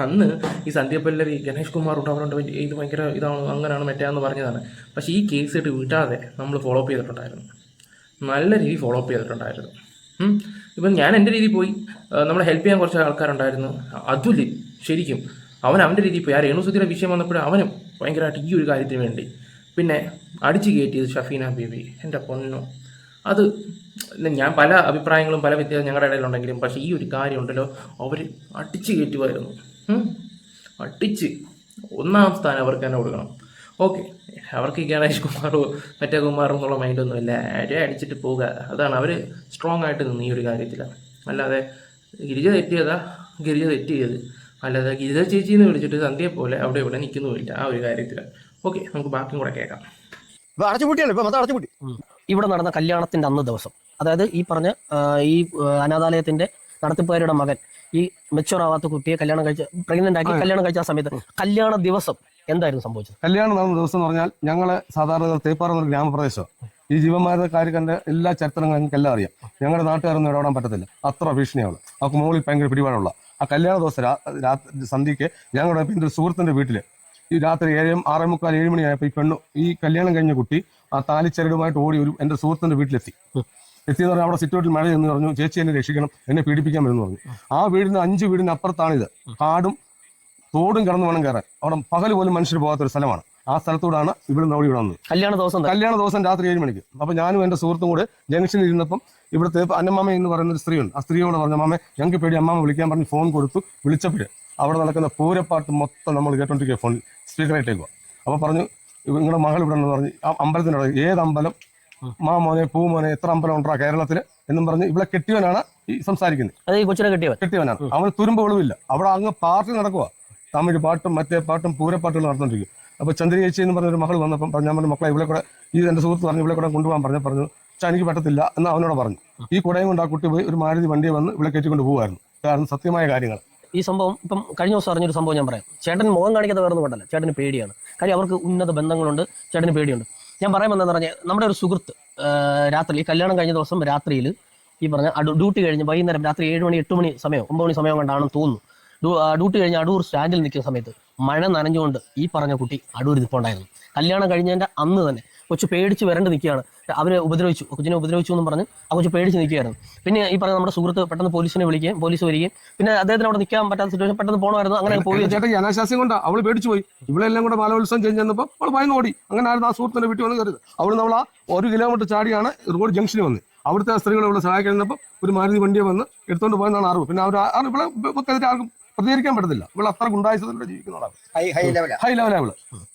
അന്ന് ഈ സന്ധ്യപ്പല്ലവി ഗണേഷ് കുമാർ ഉണ്ട് അവരുണ്ട് ഇത് ഭയങ്കര ഇതാണ് അങ്ങനെയാണ് മറ്റേന്ന് പറഞ്ഞതാണ്. പക്ഷേ ഈ കേസ് ഇട്ട് വിട്ടാതെ നമ്മൾ ഫോളോ അപ്പ് ചെയ്തിട്ടുണ്ടായിരുന്നു. നല്ല രീതി ഫോളോ അപ്പ് ചെയ്തിട്ടുണ്ടായിരുന്നു. ഇപ്പം ഞാൻ എന്റെ രീതിയിൽ പോയി നമ്മളെ ഹെൽപ്പ് ചെയ്യാൻ കുറച്ച് ആൾക്കാരുണ്ടായിരുന്നു. അതുൽ ശരിക്കും. അവൻ അവന്റെ രീതിയിൽ പോയി. ആ രേണുസുതിയുടെ വിഷയം വന്നപ്പോഴും അവനും ഭയങ്കരമായിട്ട് ഈ ഒരു കാര്യത്തിന് വേണ്ടി. പിന്നെ അടിച്ചു കയറ്റിയത് ഷഫീന ബീബി എന്റെ പൊന്നു. അത് ഞാൻ പല അഭിപ്രായങ്ങളും പല വ്യത്യാസം ഞങ്ങളുടെ ഇടയിലുണ്ടെങ്കിലും പക്ഷേ ഈ ഒരു കാര്യമുണ്ടല്ലോ അവർ അടിച്ചു കയറ്റുമായിരുന്നു. അടിച്ച് ഒന്നാം സ്ഥാനം അവർക്ക് തന്നെ കൊടുക്കണം. ഓക്കെ. അവർക്ക് ഈ ഗണേഷ് കുമാറോ മറ്റേ കുമാറോ എന്നുള്ള മൈൻഡൊന്നുമില്ല ആരെ അടിച്ചിട്ട് പോവുക. അതാണ് അവർ സ്ട്രോങ് ആയിട്ട് നിന്ന് ഈ ഒരു കാര്യത്തിൽ അല്ലാതെ ഗിരിജ തെറ്റിയതാ? ഗിരിജ തെറ്റിയത്. അല്ലാതെ ഗീത ചേച്ചി എന്ന് വിളിച്ചിട്ട് സന്ധ്യയെ പോലെ അവിടെ ഇവിടെ നിൽക്കുന്നുമില്ല. ആ ഒരു കാര്യത്തിൽ ഓക്കെ നമുക്ക് ബാക്കിയും കൂടെ കേൾക്കാം. അടച്ചുപൂട്ടിയാണ്? ഇപ്പൊ അടച്ചുപൂട്ടി. ഇവിടെ നടന്ന കല്യാണത്തിന്റെ അന്ന് ദിവസം. അതായത് ഈ പറഞ്ഞ ഈ അനാഥാലയത്തിന്റെ നടത്തിപ്പുകാരുടെ മകൻ ഈ മെച്ചുവർ ആവാത്ത കുട്ടിയെ കല്യാണം കഴിച്ച പ്രഗ്നന്റ് ആക്കി കല്യാണം കഴിച്ച ആ സമയത്ത് കല്യാണ ദിവസം എന്തായിരുന്നു സംഭവിച്ചത്? കല്യാണം നടന്ന ദിവസം എന്ന് പറഞ്ഞാൽ ഞങ്ങൾ സാധാരണ തേപ്പാറ എന്നൊരു ഗ്രാമപ്രദേശമാണ് ഈ ജീവന്മാരുടെ കാര്യത്തിന്റെ എല്ലാ ചരിത്രങ്ങളും ഞങ്ങൾക്ക് എല്ലാം അറിയാം. ഞങ്ങളുടെ നാട്ടുകാരൊന്നും ഇടപെടാൻ പറ്റത്തില്ല. അത്ര ഭീഷണിയാണ്. അവർക്ക് മുകളിൽ ഭയങ്കര പിടിപാടുള്ള ആ കല്യാണ ദിവസം സന്ധ്യയ്ക്ക് ഞങ്ങളുടെ എന്റെ സുഹൃത്തിന്റെ സുഹൃത്തിന്റെ വീട്ടിൽ. ഈ രാത്രി ഏഴ് ആറേ മുക്കാൽ ഏഴ് മണിയായപ്പോൾ ഈ പെണ്ണു ഈ കല്യാണം കഴിഞ്ഞ കുട്ടി ആ താലിച്ചരടുമായിട്ട് ഓടി ഒരു എന്റെ സുഹൃത്തിന്റെ വീട്ടിലെത്തി. എത്തിയെന്ന് പറഞ്ഞാൽ അവിടെ സിറ്റൗട്ടിൽ മഴ എന്ന് പറഞ്ഞു ചേച്ചി എന്നെ രക്ഷിക്കണം എന്നെ പീഡിപ്പിക്കാൻ വരുന്നു പറഞ്ഞു. ആ വീടിന് അഞ്ച് വീടിന് അപ്പുറത്താണിത്. കാടും തോടും കിടന്നു വേണം കയറാൻ. അവിടെ പകൽ പോലും മനുഷ്യർ പോകാത്ത ഒരു സ്ഥലമാണ്. ആ സ്ഥലത്തോടാണ് ഇവിടുന്ന് ഓടി ഇവിടെ വന്നത്. കല്യാണ ദിവസം കല്യാണ ദിവസം രാത്രി ഏഴ് മണിക്ക്. അപ്പൊ ഞാനും എന്റെ സുഹൃത്തും കൂടെ ജംഗ്ഷനിൽ ഇരുന്നപ്പം ഇവിടുത്തെ അന്നമ്മ എന്ന് പറയുന്ന ഒരു സ്ത്രീയുണ്ട്. ആ സ്ത്രീയോട് പറഞ്ഞ മാമ ഞങ്ങൾക്ക് പേടി. അമ്മാമ വിളിക്കാൻ പറഞ്ഞ് ഫോൺ കൊടുത്തു. വിളിച്ചപ്പോൾ അവിടെ നടക്കുന്ന പൂരപ്പാട്ട് മൊത്തം നമ്മൾ കേട്ടോണ്ടിരിക്കുക ഫോൺ സ്പീക്കറായിട്ടേക്കുക അപ്പൊ പറഞ്ഞു നിങ്ങളുടെ മകൾ ഇവിടെ എന്ന് പറഞ്ഞ് ആ അമ്പലത്തിനോട് ഏത് അമ്പലം? മാ മോനെ പൂ മോനെ എത്ര അമ്പലം ഉണ്ടാ കേരളത്തിൽ? എന്നും പറഞ്ഞ് ഇവിടെ കെട്ടിയവനാണ് ഈ സംസാരിക്കുന്നത് കെട്ടിയവനാണ്. അവന് തുരുമ്പ് ഒളിവില്ല അവിടെ അങ്ങ് പാർട്ടി നടക്കുക തമിഴ് പാട്ടും മറ്റേ പാട്ടും പൂരപ്പാട്ടുകൾ നടന്നുകൊണ്ടിരിക്കും അപ്പൊ ചന്ദ്ര ചേച്ചി എന്ന് പറഞ്ഞൊരു മകൾ വന്നപ്പം പറഞ്ഞു, ഞാൻ മക്കളെ ഇവിടെ കൂടെ ഈ എന്റെ സുഹൃത്ത് പറഞ്ഞു ഇവിടെ കൂടെ കൊണ്ടുപോകാൻ പറഞ്ഞു പറഞ്ഞു പക്ഷെ എനിക്ക് പറ്റത്തില്ല എന്ന് അവനോട് പറഞ്ഞു. ഈ കുടയും കൊണ്ട് ആ കുട്ടി പോയി ഒരു മാരുതി വണ്ടി വന്ന് ഇവിടെ കയറ്റിക്കൊണ്ട് പോകുമായിരുന്നു കാരണം സത്യമായ കാര്യങ്ങൾ. ഈ സംഭവം ഇപ്പം കഴിഞ്ഞ ദിവസം അറിഞ്ഞൊരു സംഭവം ഞാൻ പറയാം. ചേട്ടൻ മുഖം കാണിക്കാതെ വേറെ കൊണ്ടല്ല. ചേട്ടന് പേടിയാണ്. കാര്യം അവർക്ക് ഉന്നത ബന്ധങ്ങളുണ്ട്. ചേട്ടന് പേടിയുണ്ട്. ഞാൻ പറയാൻ വന്നതെന്ന് പറഞ്ഞാൽ നമ്മുടെ ഒരു സുഹൃത്ത് രാത്രി കല്യാണം കഴിഞ്ഞ ദിവസം രാത്രിയിൽ ഈ പറഞ്ഞ ഡ്യൂട്ടി കഴിഞ്ഞ് വൈകുന്നേരം രാത്രി ഏഴ് മണി എട്ട് മണി സമയം ഒമ്പത് മണി സമയം കൊണ്ടാണെന്ന് തോന്നുന്നു. ഡ്യൂട്ടി കഴിഞ്ഞ് അടൂർ സ്റ്റാൻഡിൽ നിൽക്കുന്ന സമയത്ത് മഴ നനഞ്ഞുകൊണ്ട് ഈ പറഞ്ഞ കുട്ടി അടൂർ നിൽപ്പുണ്ടായിരുന്നു കല്യാണം കഴിഞ്ഞതിന്റെ അന്ന് തന്നെ കൊച്ചു പേടിച്ച് വരണ്ട് നിൽക്കുകയാണ്. അവരെ ഉപദ്രവിച്ചു. കൊച്ചിനെ ഉപദ്രവിച്ചു എന്നും പറഞ്ഞ് ആ കൊച്ചു പേടിച്ച് നിൽക്കുകയായിരുന്നു പിന്നെ ഈ പറഞ്ഞ നമ്മുടെ സുഹൃത്ത് പെട്ടെന്ന് പോലീസിനെ വിളിക്കുകയും പോലീസ് വരികയും പിന്നെ അദ്ദേഹത്തിന് അവിടെ നിൽക്കാൻ പറ്റാത്ത സിറ്റുവേഷൻ പെട്ടെന്ന് പോകണമായിരുന്നു അങ്ങനെ പോയി. ചേട്ടൻ അനാശാസ്യം കൊണ്ട് അവൾ പേടിച്ചു പോയി. ഇവളെല്ലാം കൂടെ ബാലോത്സവം ചെയ്ഞ്ഞ് ചെന്നപ്പോൾ അവൾ ഭയന്ന് ഓടി. അങ്ങനെ ആയിരുന്നു ആ സുഹൃത്തിന്റെ വീട്ടിൽ വന്ന് കയറിയത്. അവൾ നമ്മൾ ആ ഒരു കിലോമീറ്റർ ചാടിയാണ് റോഡ് ജംഗ്ഷനിൽ വന്ന്. അവിടുത്തെ സ്ത്രീകളെ ഇവിടെ സഹായിക്കുന്നപ്പോൾ ഒരു മാരുതി വണ്ടിയെ വന്ന് എടുത്തുകൊണ്ട് പോയെന്നാണ് അറിവ്. പിന്നെ അവർ ആ- ഇവിടെ ആർക്കും പ്രതികരിക്കാൻ പറ്റത്തില്ല. ഇവിടെ അത്ര ഗുണ്ടായുസത്തിലൂടെ ജീവിക്കുന്നതാണ് ഹൈ ഹൈ ലെവലാ ഹൈ ലെവൽ അവൾ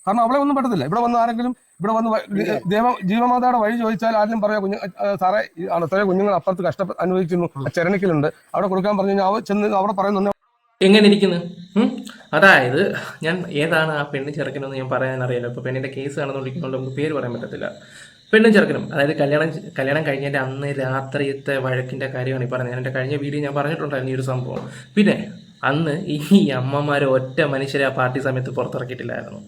കാരണം അവളെ ഒന്നും പറ്റത്തില്ല. ഇവിടെ വന്ന് ആരെങ്കിലും ഇവിടെ വന്ന് ദേവ ജീവമാതാടെ വഴി ചോദിച്ചാൽ ആരെങ്കിലും പറയാ കുഞ്ഞു സാറേ അത്രയും കുഞ്ഞുങ്ങൾ അപ്പുറത്ത് കഷ്ട അനുഭവിക്കുന്നു. ചെരണിക്കലുണ്ട്. അവിടെ കൊടുക്കാൻ പറഞ്ഞു കഴിഞ്ഞാൽ അവ ചെന്ന് അവിടെ പറയുന്നുണ്ട് എങ്ങനെ ഇരിക്കുന്നു? അതായത് ഞാൻ ഏതാണ് ആ പെണ്ണ് ചെറുക്കനെന്ന് ഞാൻ പറയാൻ അറിയില്ല. ഇപ്പോൾ പെണ്ണിന്റെ കേസ് നടന്നുകൊണ്ടിരിക്കുന്നതുകൊണ്ട് നമുക്ക് പേര് പറയാൻ പറ്റത്തില്ല. പെണ്ണും ചെറുക്കനും അതായത് കല്യാണം കല്യാണം കഴിഞ്ഞതിന്റെ അന്ന് രാത്രിയത്തെ വഴക്കിന്റെ കാര്യമാണ് ഈ പറഞ്ഞത്. ഞാൻ എന്റെ കഴിഞ്ഞ വീഡിയോ ഞാൻ പറഞ്ഞിട്ടുണ്ടായിരുന്നു ഈ ഒരു സംഭവം. പിന്നെ അന്ന് ഈ അമ്മമാരെ ഒറ്റ മനുഷ്യരെ ആ പാർട്ടി സമയത്ത് പുറത്തിറക്കിയിട്ടില്ലായിരുന്നു.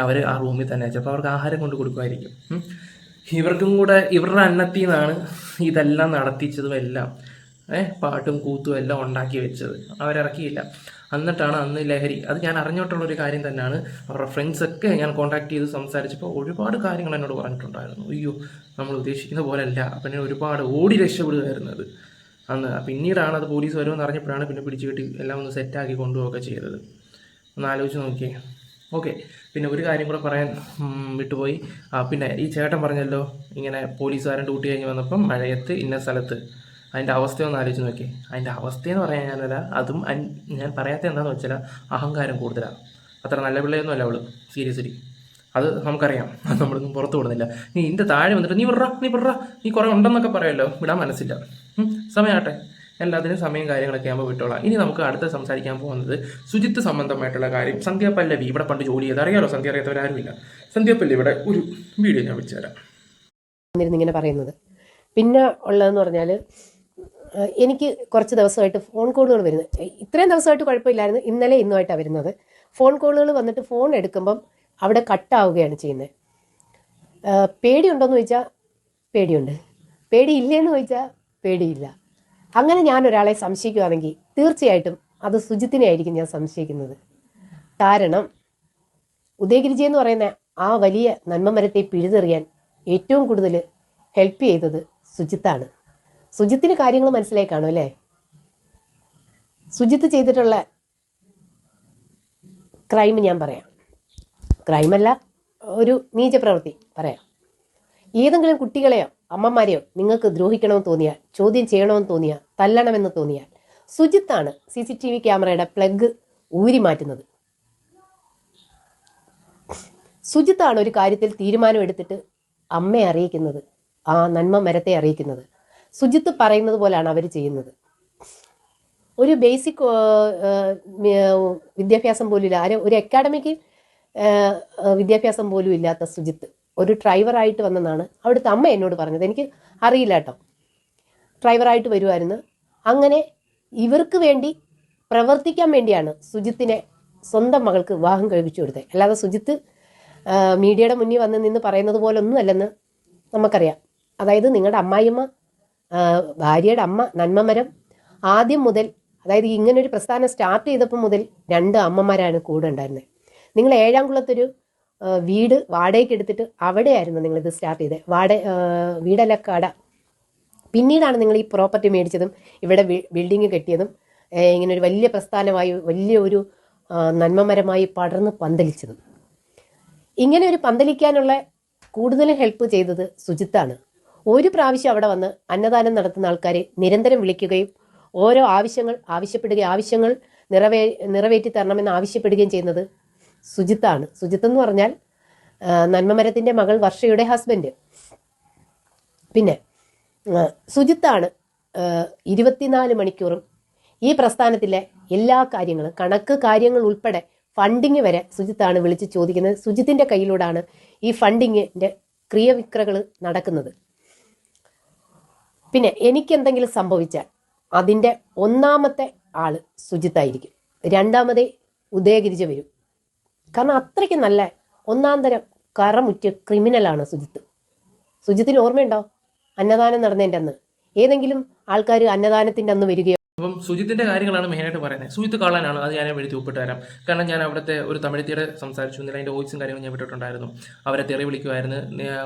അവർ ആ റൂമിൽ തന്നെ ചിലപ്പോൾ അവർക്ക് ആഹാരം കൊണ്ട് കൊടുക്കുമായിരിക്കും. ഇവർക്കും കൂടെ ഇവരുടെ അന്നത്തിൽ നിന്നാണ് ഇതെല്ലാം നടത്തിച്ചതും എല്ലാം. ഏഹ് പാട്ടും കൂത്തും എല്ലാം ഉണ്ടാക്കി വെച്ചത്. അവരിറക്കിയില്ല. എന്നിട്ടാണ് അന്ന് ലഹരി. അത് ഞാൻ അറിഞ്ഞിട്ടുള്ള ഒരു കാര്യം തന്നെയാണ്. അവരുടെ ഫ്രണ്ട്സൊക്കെ ഞാൻ കോൺടാക്ട് ചെയ്ത് സംസാരിച്ചപ്പോൾ ഒരുപാട് കാര്യങ്ങൾ എന്നോട് പറഞ്ഞിട്ടുണ്ടായിരുന്നു. അയ്യോ നമ്മൾ ഉദ്ദേശിക്കുന്ന പോലെയല്ല. പിന്നെ ഒരുപാട് ഓടി രക്ഷപ്പെടുകയായിരുന്നത് അന്ന്. പിന്നീടാണ് അത് പോലീസ് വരുമെന്ന് അറിഞ്ഞപ്പോഴാണ് പിന്നെ പിടിച്ചു കെട്ടി എല്ലാം ഒന്ന് സെറ്റാക്കി കൊണ്ടുപോവുകയൊക്കെ ചെയ്തത്. ഒന്ന് ആലോചിച്ച് നോക്കിയേ. ഓക്കെ പിന്നെ ഒരു കാര്യം കൂടെ പറയാൻ വിട്ടുപോയി. ആ പിന്നെ ഈ ചേട്ടൻ പറഞ്ഞല്ലോ ഇങ്ങനെ പോലീസുകാരൻ ഡ്യൂട്ടി കഴിഞ്ഞ് വന്നപ്പം മഴയത്ത് ഇന്ന സ്ഥലത്ത്. അതിന്റെ അവസ്ഥ ഒന്ന് ആലോചിച്ച് നോക്കി അതിന്റെ അവസ്ഥയെന്ന് പറയാൻ ഞാനല്ല അതും ഞാൻ പറയാത്ത എന്താണെന്ന് വെച്ചാൽ അഹങ്കാരം കൂടുതലാണ്. അത്ര നല്ല പിള്ളയൊന്നും അല്ല അവൾ സീരിയസ്ലി അത് നമുക്കറിയാം. അത് നമ്മളൊന്നും പുറത്തു വിടുന്നില്ല. നീ ഇതിന്റെ താഴെ വന്നിട്ട് നീ വിടറ നീ വിടറ നീ കുറേ ഉണ്ടെന്നൊക്കെ പറയുമല്ലോ. വിടാൻ മനസ്സില്ല. സമയമാട്ടെ എല്ലാത്തിനും സമയം കാര്യങ്ങളൊക്കെ ആകുമ്പോൾ വിട്ടോളാം. ഇനി നമുക്ക് അടുത്ത സംസാരിക്കാൻ പോകുന്നത് ശുചിത്വ സംബന്ധമായിട്ടുള്ള കാര്യം. സന്ധ്യ പല്ലവി ഇവിടെ പണ്ട് ജോലി ചെയ്ത് അറിയാലോ സന്ധ്യ അറിയാത്തവരാരുമില്ല ഇവിടെ ഒരു വീഡിയോ ഞാൻ വെച്ചു തരാം. ഇങ്ങനെ പറയുന്നത്. പിന്നെ ഉള്ളതെന്ന് പറഞ്ഞാൽ എനിക്ക് കുറച്ച് ദിവസമായിട്ട് ഫോൺ കോളുകൾ വരുന്നത്. ഇത്രയും ദിവസമായിട്ട് കുഴപ്പമില്ലായിരുന്നു. ഇന്നലെ ഇന്നുമായിട്ടാണ് വരുന്നത്. ഫോൺ കോളുകൾ വന്നിട്ട് ഫോൺ എടുക്കുമ്പം അവിടെ കട്ടാവുകയാണ് ചെയ്യുന്നത്. പേടിയുണ്ടോയെന്ന് ചോദിച്ചാൽ പേടിയുണ്ട്. പേടിയില്ലേന്ന് ചോദിച്ചാൽ പേടിയില്ല. അങ്ങനെ ഞാൻ ഒരാളെ സംശയിക്കുകയാണെങ്കിൽ തീർച്ചയായിട്ടും അത് സുജിത്തിനെ ആയിരിക്കും ഞാൻ സംശയിക്കുന്നത്. കാരണം ഉദയഗിരിജി എന്ന് പറയുന്ന ആ വലിയ നന്മ മരത്തെ പിഴുതെറിയാൻ ഏറ്റവും കൂടുതൽ ഹെൽപ്പ് ചെയ്തത് സുജിത്താണ്. സുജിത്തിന് കാര്യങ്ങൾ മനസ്സിലായി കാണും അല്ലേ? സുജിത്ത് ചെയ്തിട്ടുള്ള ക്രൈം ഞാൻ പറയാം. ക്രൈമല്ല ഒരു നീചപ്രവൃത്തി പറയാം. ഏതെങ്കിലും കുട്ടികളെയോ അമ്മമാരെയോ നിങ്ങൾക്ക് ദ്രോഹിക്കണമെന്ന് തോന്നിയാൽ ചോദ്യം ചെയ്യണമെന്ന് തോന്നിയാൽ തല്ലണമെന്ന് തോന്നിയാൽ സുജിത്താണ് സി സി ടി വി ക്യാമറയുടെ പ്ലഗ് ഊരി മാറ്റുന്നത്. സുജിത്താണ് ഒരു കാര്യത്തിൽ തീരുമാനമെടുത്തിട്ട് അമ്മയെ അറിയിക്കുന്നത് ആ നന്മ മരത്തെ അറിയിക്കുന്നത്. സുജിത്ത് പറയുന്നത് പോലെയാണ് അവർ ചെയ്യുന്നത്. ഒരു ബേസിക് വിദ്യാഭ്യാസം പോലും ഇല്ല. ആരും ഒരു അക്കാഡമിക് വിദ്യാഭ്യാസം പോലും ഇല്ലാത്ത സുജിത്ത്. ഒരു ഡ്രൈവറായിട്ട് വന്നെന്നാണ് അവിടുത്തെ അമ്മ എന്നോട് പറഞ്ഞത്. എനിക്ക് അറിയില്ല കേട്ടോ. ഡ്രൈവറായിട്ട് വരുമായിരുന്നു അങ്ങനെ ഇവർക്ക് വേണ്ടി പ്രവർത്തിക്കാൻ വേണ്ടിയാണ് സുജിത്തിനെ സ്വന്തം മകൾക്ക് വിവാഹം കഴിപ്പിച്ചു കൊടുത്തത്. അല്ലാതെ സുജിത്ത് മീഡിയയുടെ മുന്നിൽ വന്ന് നിന്ന് പറയുന്നത് പോലെ ഒന്നുമല്ലെന്ന് നമുക്കറിയാം. അതായത് നിങ്ങളുടെ അമ്മായിയമ്മ ഭാര്യയുടെ അമ്മ നന്മമരം ആദ്യം മുതൽ അതായത് ഇങ്ങനൊരു പ്രസ്ഥാനം സ്റ്റാർട്ട് ചെയ്തപ്പോൾ മുതൽ രണ്ട് അമ്മമാരാണ് കൂടെ ഉണ്ടായിരുന്നത്. നിങ്ങൾ ഏഴാംകുളത്തൊരു ആ, വീട് വാടകയ്ക്ക് എടുത്തിട്ട് അവിടെയായിരുന്നു ഇത് സ്റ്റാർട്ട് ചെയ്തത് വാട വീടല്ല കട. പിന്നീടാണ് നിങ്ങൾ ഈ പ്രോപ്പർട്ടി മേടിച്ചതും ഇവിടെ ബിൽഡിംഗ് കെട്ടിയതും ഇങ്ങനെ ഒരു വലിയ പ്രസ്ഥാനമായി വലിയ ഒരു നന്മമരമായി പടർന്ന് പന്തലിച്ചതും. ഇങ്ങനെ ഒരു പന്തലിക്കാനുള്ള കൂടുതൽ ഹെൽപ്പ് ചെയ്തത് സുജിത്താണ്. ഒരു പ്രാവശ്യം അവിടെ വന്ന് അന്നദാനം നടത്തുന്ന ആൾക്കാരെ നിരന്തരം വിളിക്കുകയും ഓരോ ആവശ്യങ്ങൾ ആവശ്യപ്പെടുകയും ആവശ്യങ്ങൾ നിറവേ നിറവേറ്റി തരണമെന്ന് ആവശ്യപ്പെടുകയും ചെയ്യുന്നത് സുജിത്താണ്. സുജിത്ത് എന്ന് പറഞ്ഞാൽ നന്മമരത്തിന്റെ മകൾ വർഷയുടെ ഹസ്ബൻഡ് പിന്നെ സുജിത്താണ് ഇരുപത്തിനാല് മണിക്കൂറും ഈ പ്രസ്ഥാനത്തിലെ എല്ലാ കാര്യങ്ങളും കണക്ക് കാര്യങ്ങൾ ഉൾപ്പെടെ ഫണ്ടിങ് വരെ സുജിത്താണ് വിളിച്ച് ചോദിക്കുന്നത്. സുജിത്തിന്റെ കയ്യിലൂടെയാണ് ഈ ഫണ്ടിങ്ങിന്റെ ക്രിയവിക്രകൾ നടക്കുന്നത്. പിന്നെ എനിക്കെന്തെങ്കിലും സംഭവിച്ചാൽ അതിന്റെ ഒന്നാമത്തെ ആൾ സുജിത്തായിരിക്കും. രണ്ടാമതേ ഉദയഗിരിജ വരും. കാരണം അത്രയ്ക്ക് നല്ല ഒന്നാം തരം കറമുറ്റ ക്രിമിനലാണ് സുജിത്ത്. സുജിത്തിന് ഓർമ്മയുണ്ടോ? അന്നദാനം നടന്നതിന്റെ അന്ന്. ഏതെങ്കിലും ആൾക്കാർ അന്നദാനത്തിന്റെ അന്ന് വരികയോ അപ്പം സുജിത്തിന്റെ കാര്യങ്ങളാണ് മെയിനായിട്ട് പറയുന്നത്. സുജിത്ത് കള്ളനാണ്. അത് ഞാൻ എഴുതി ഒപ്പിട്ട് വരാം കാരണം ഞാൻ അവിടുത്തെ ഒരു തമിഴ്ത്തിയുടെ സംസാരിച്ചു ഇന്നലെ അതിന്റെ വോയിസും കാര്യങ്ങളും ഞാൻ വിട്ടിട്ടുണ്ടായിരുന്നു. അവരെ തെറി വിളിക്കുമായിരുന്നു.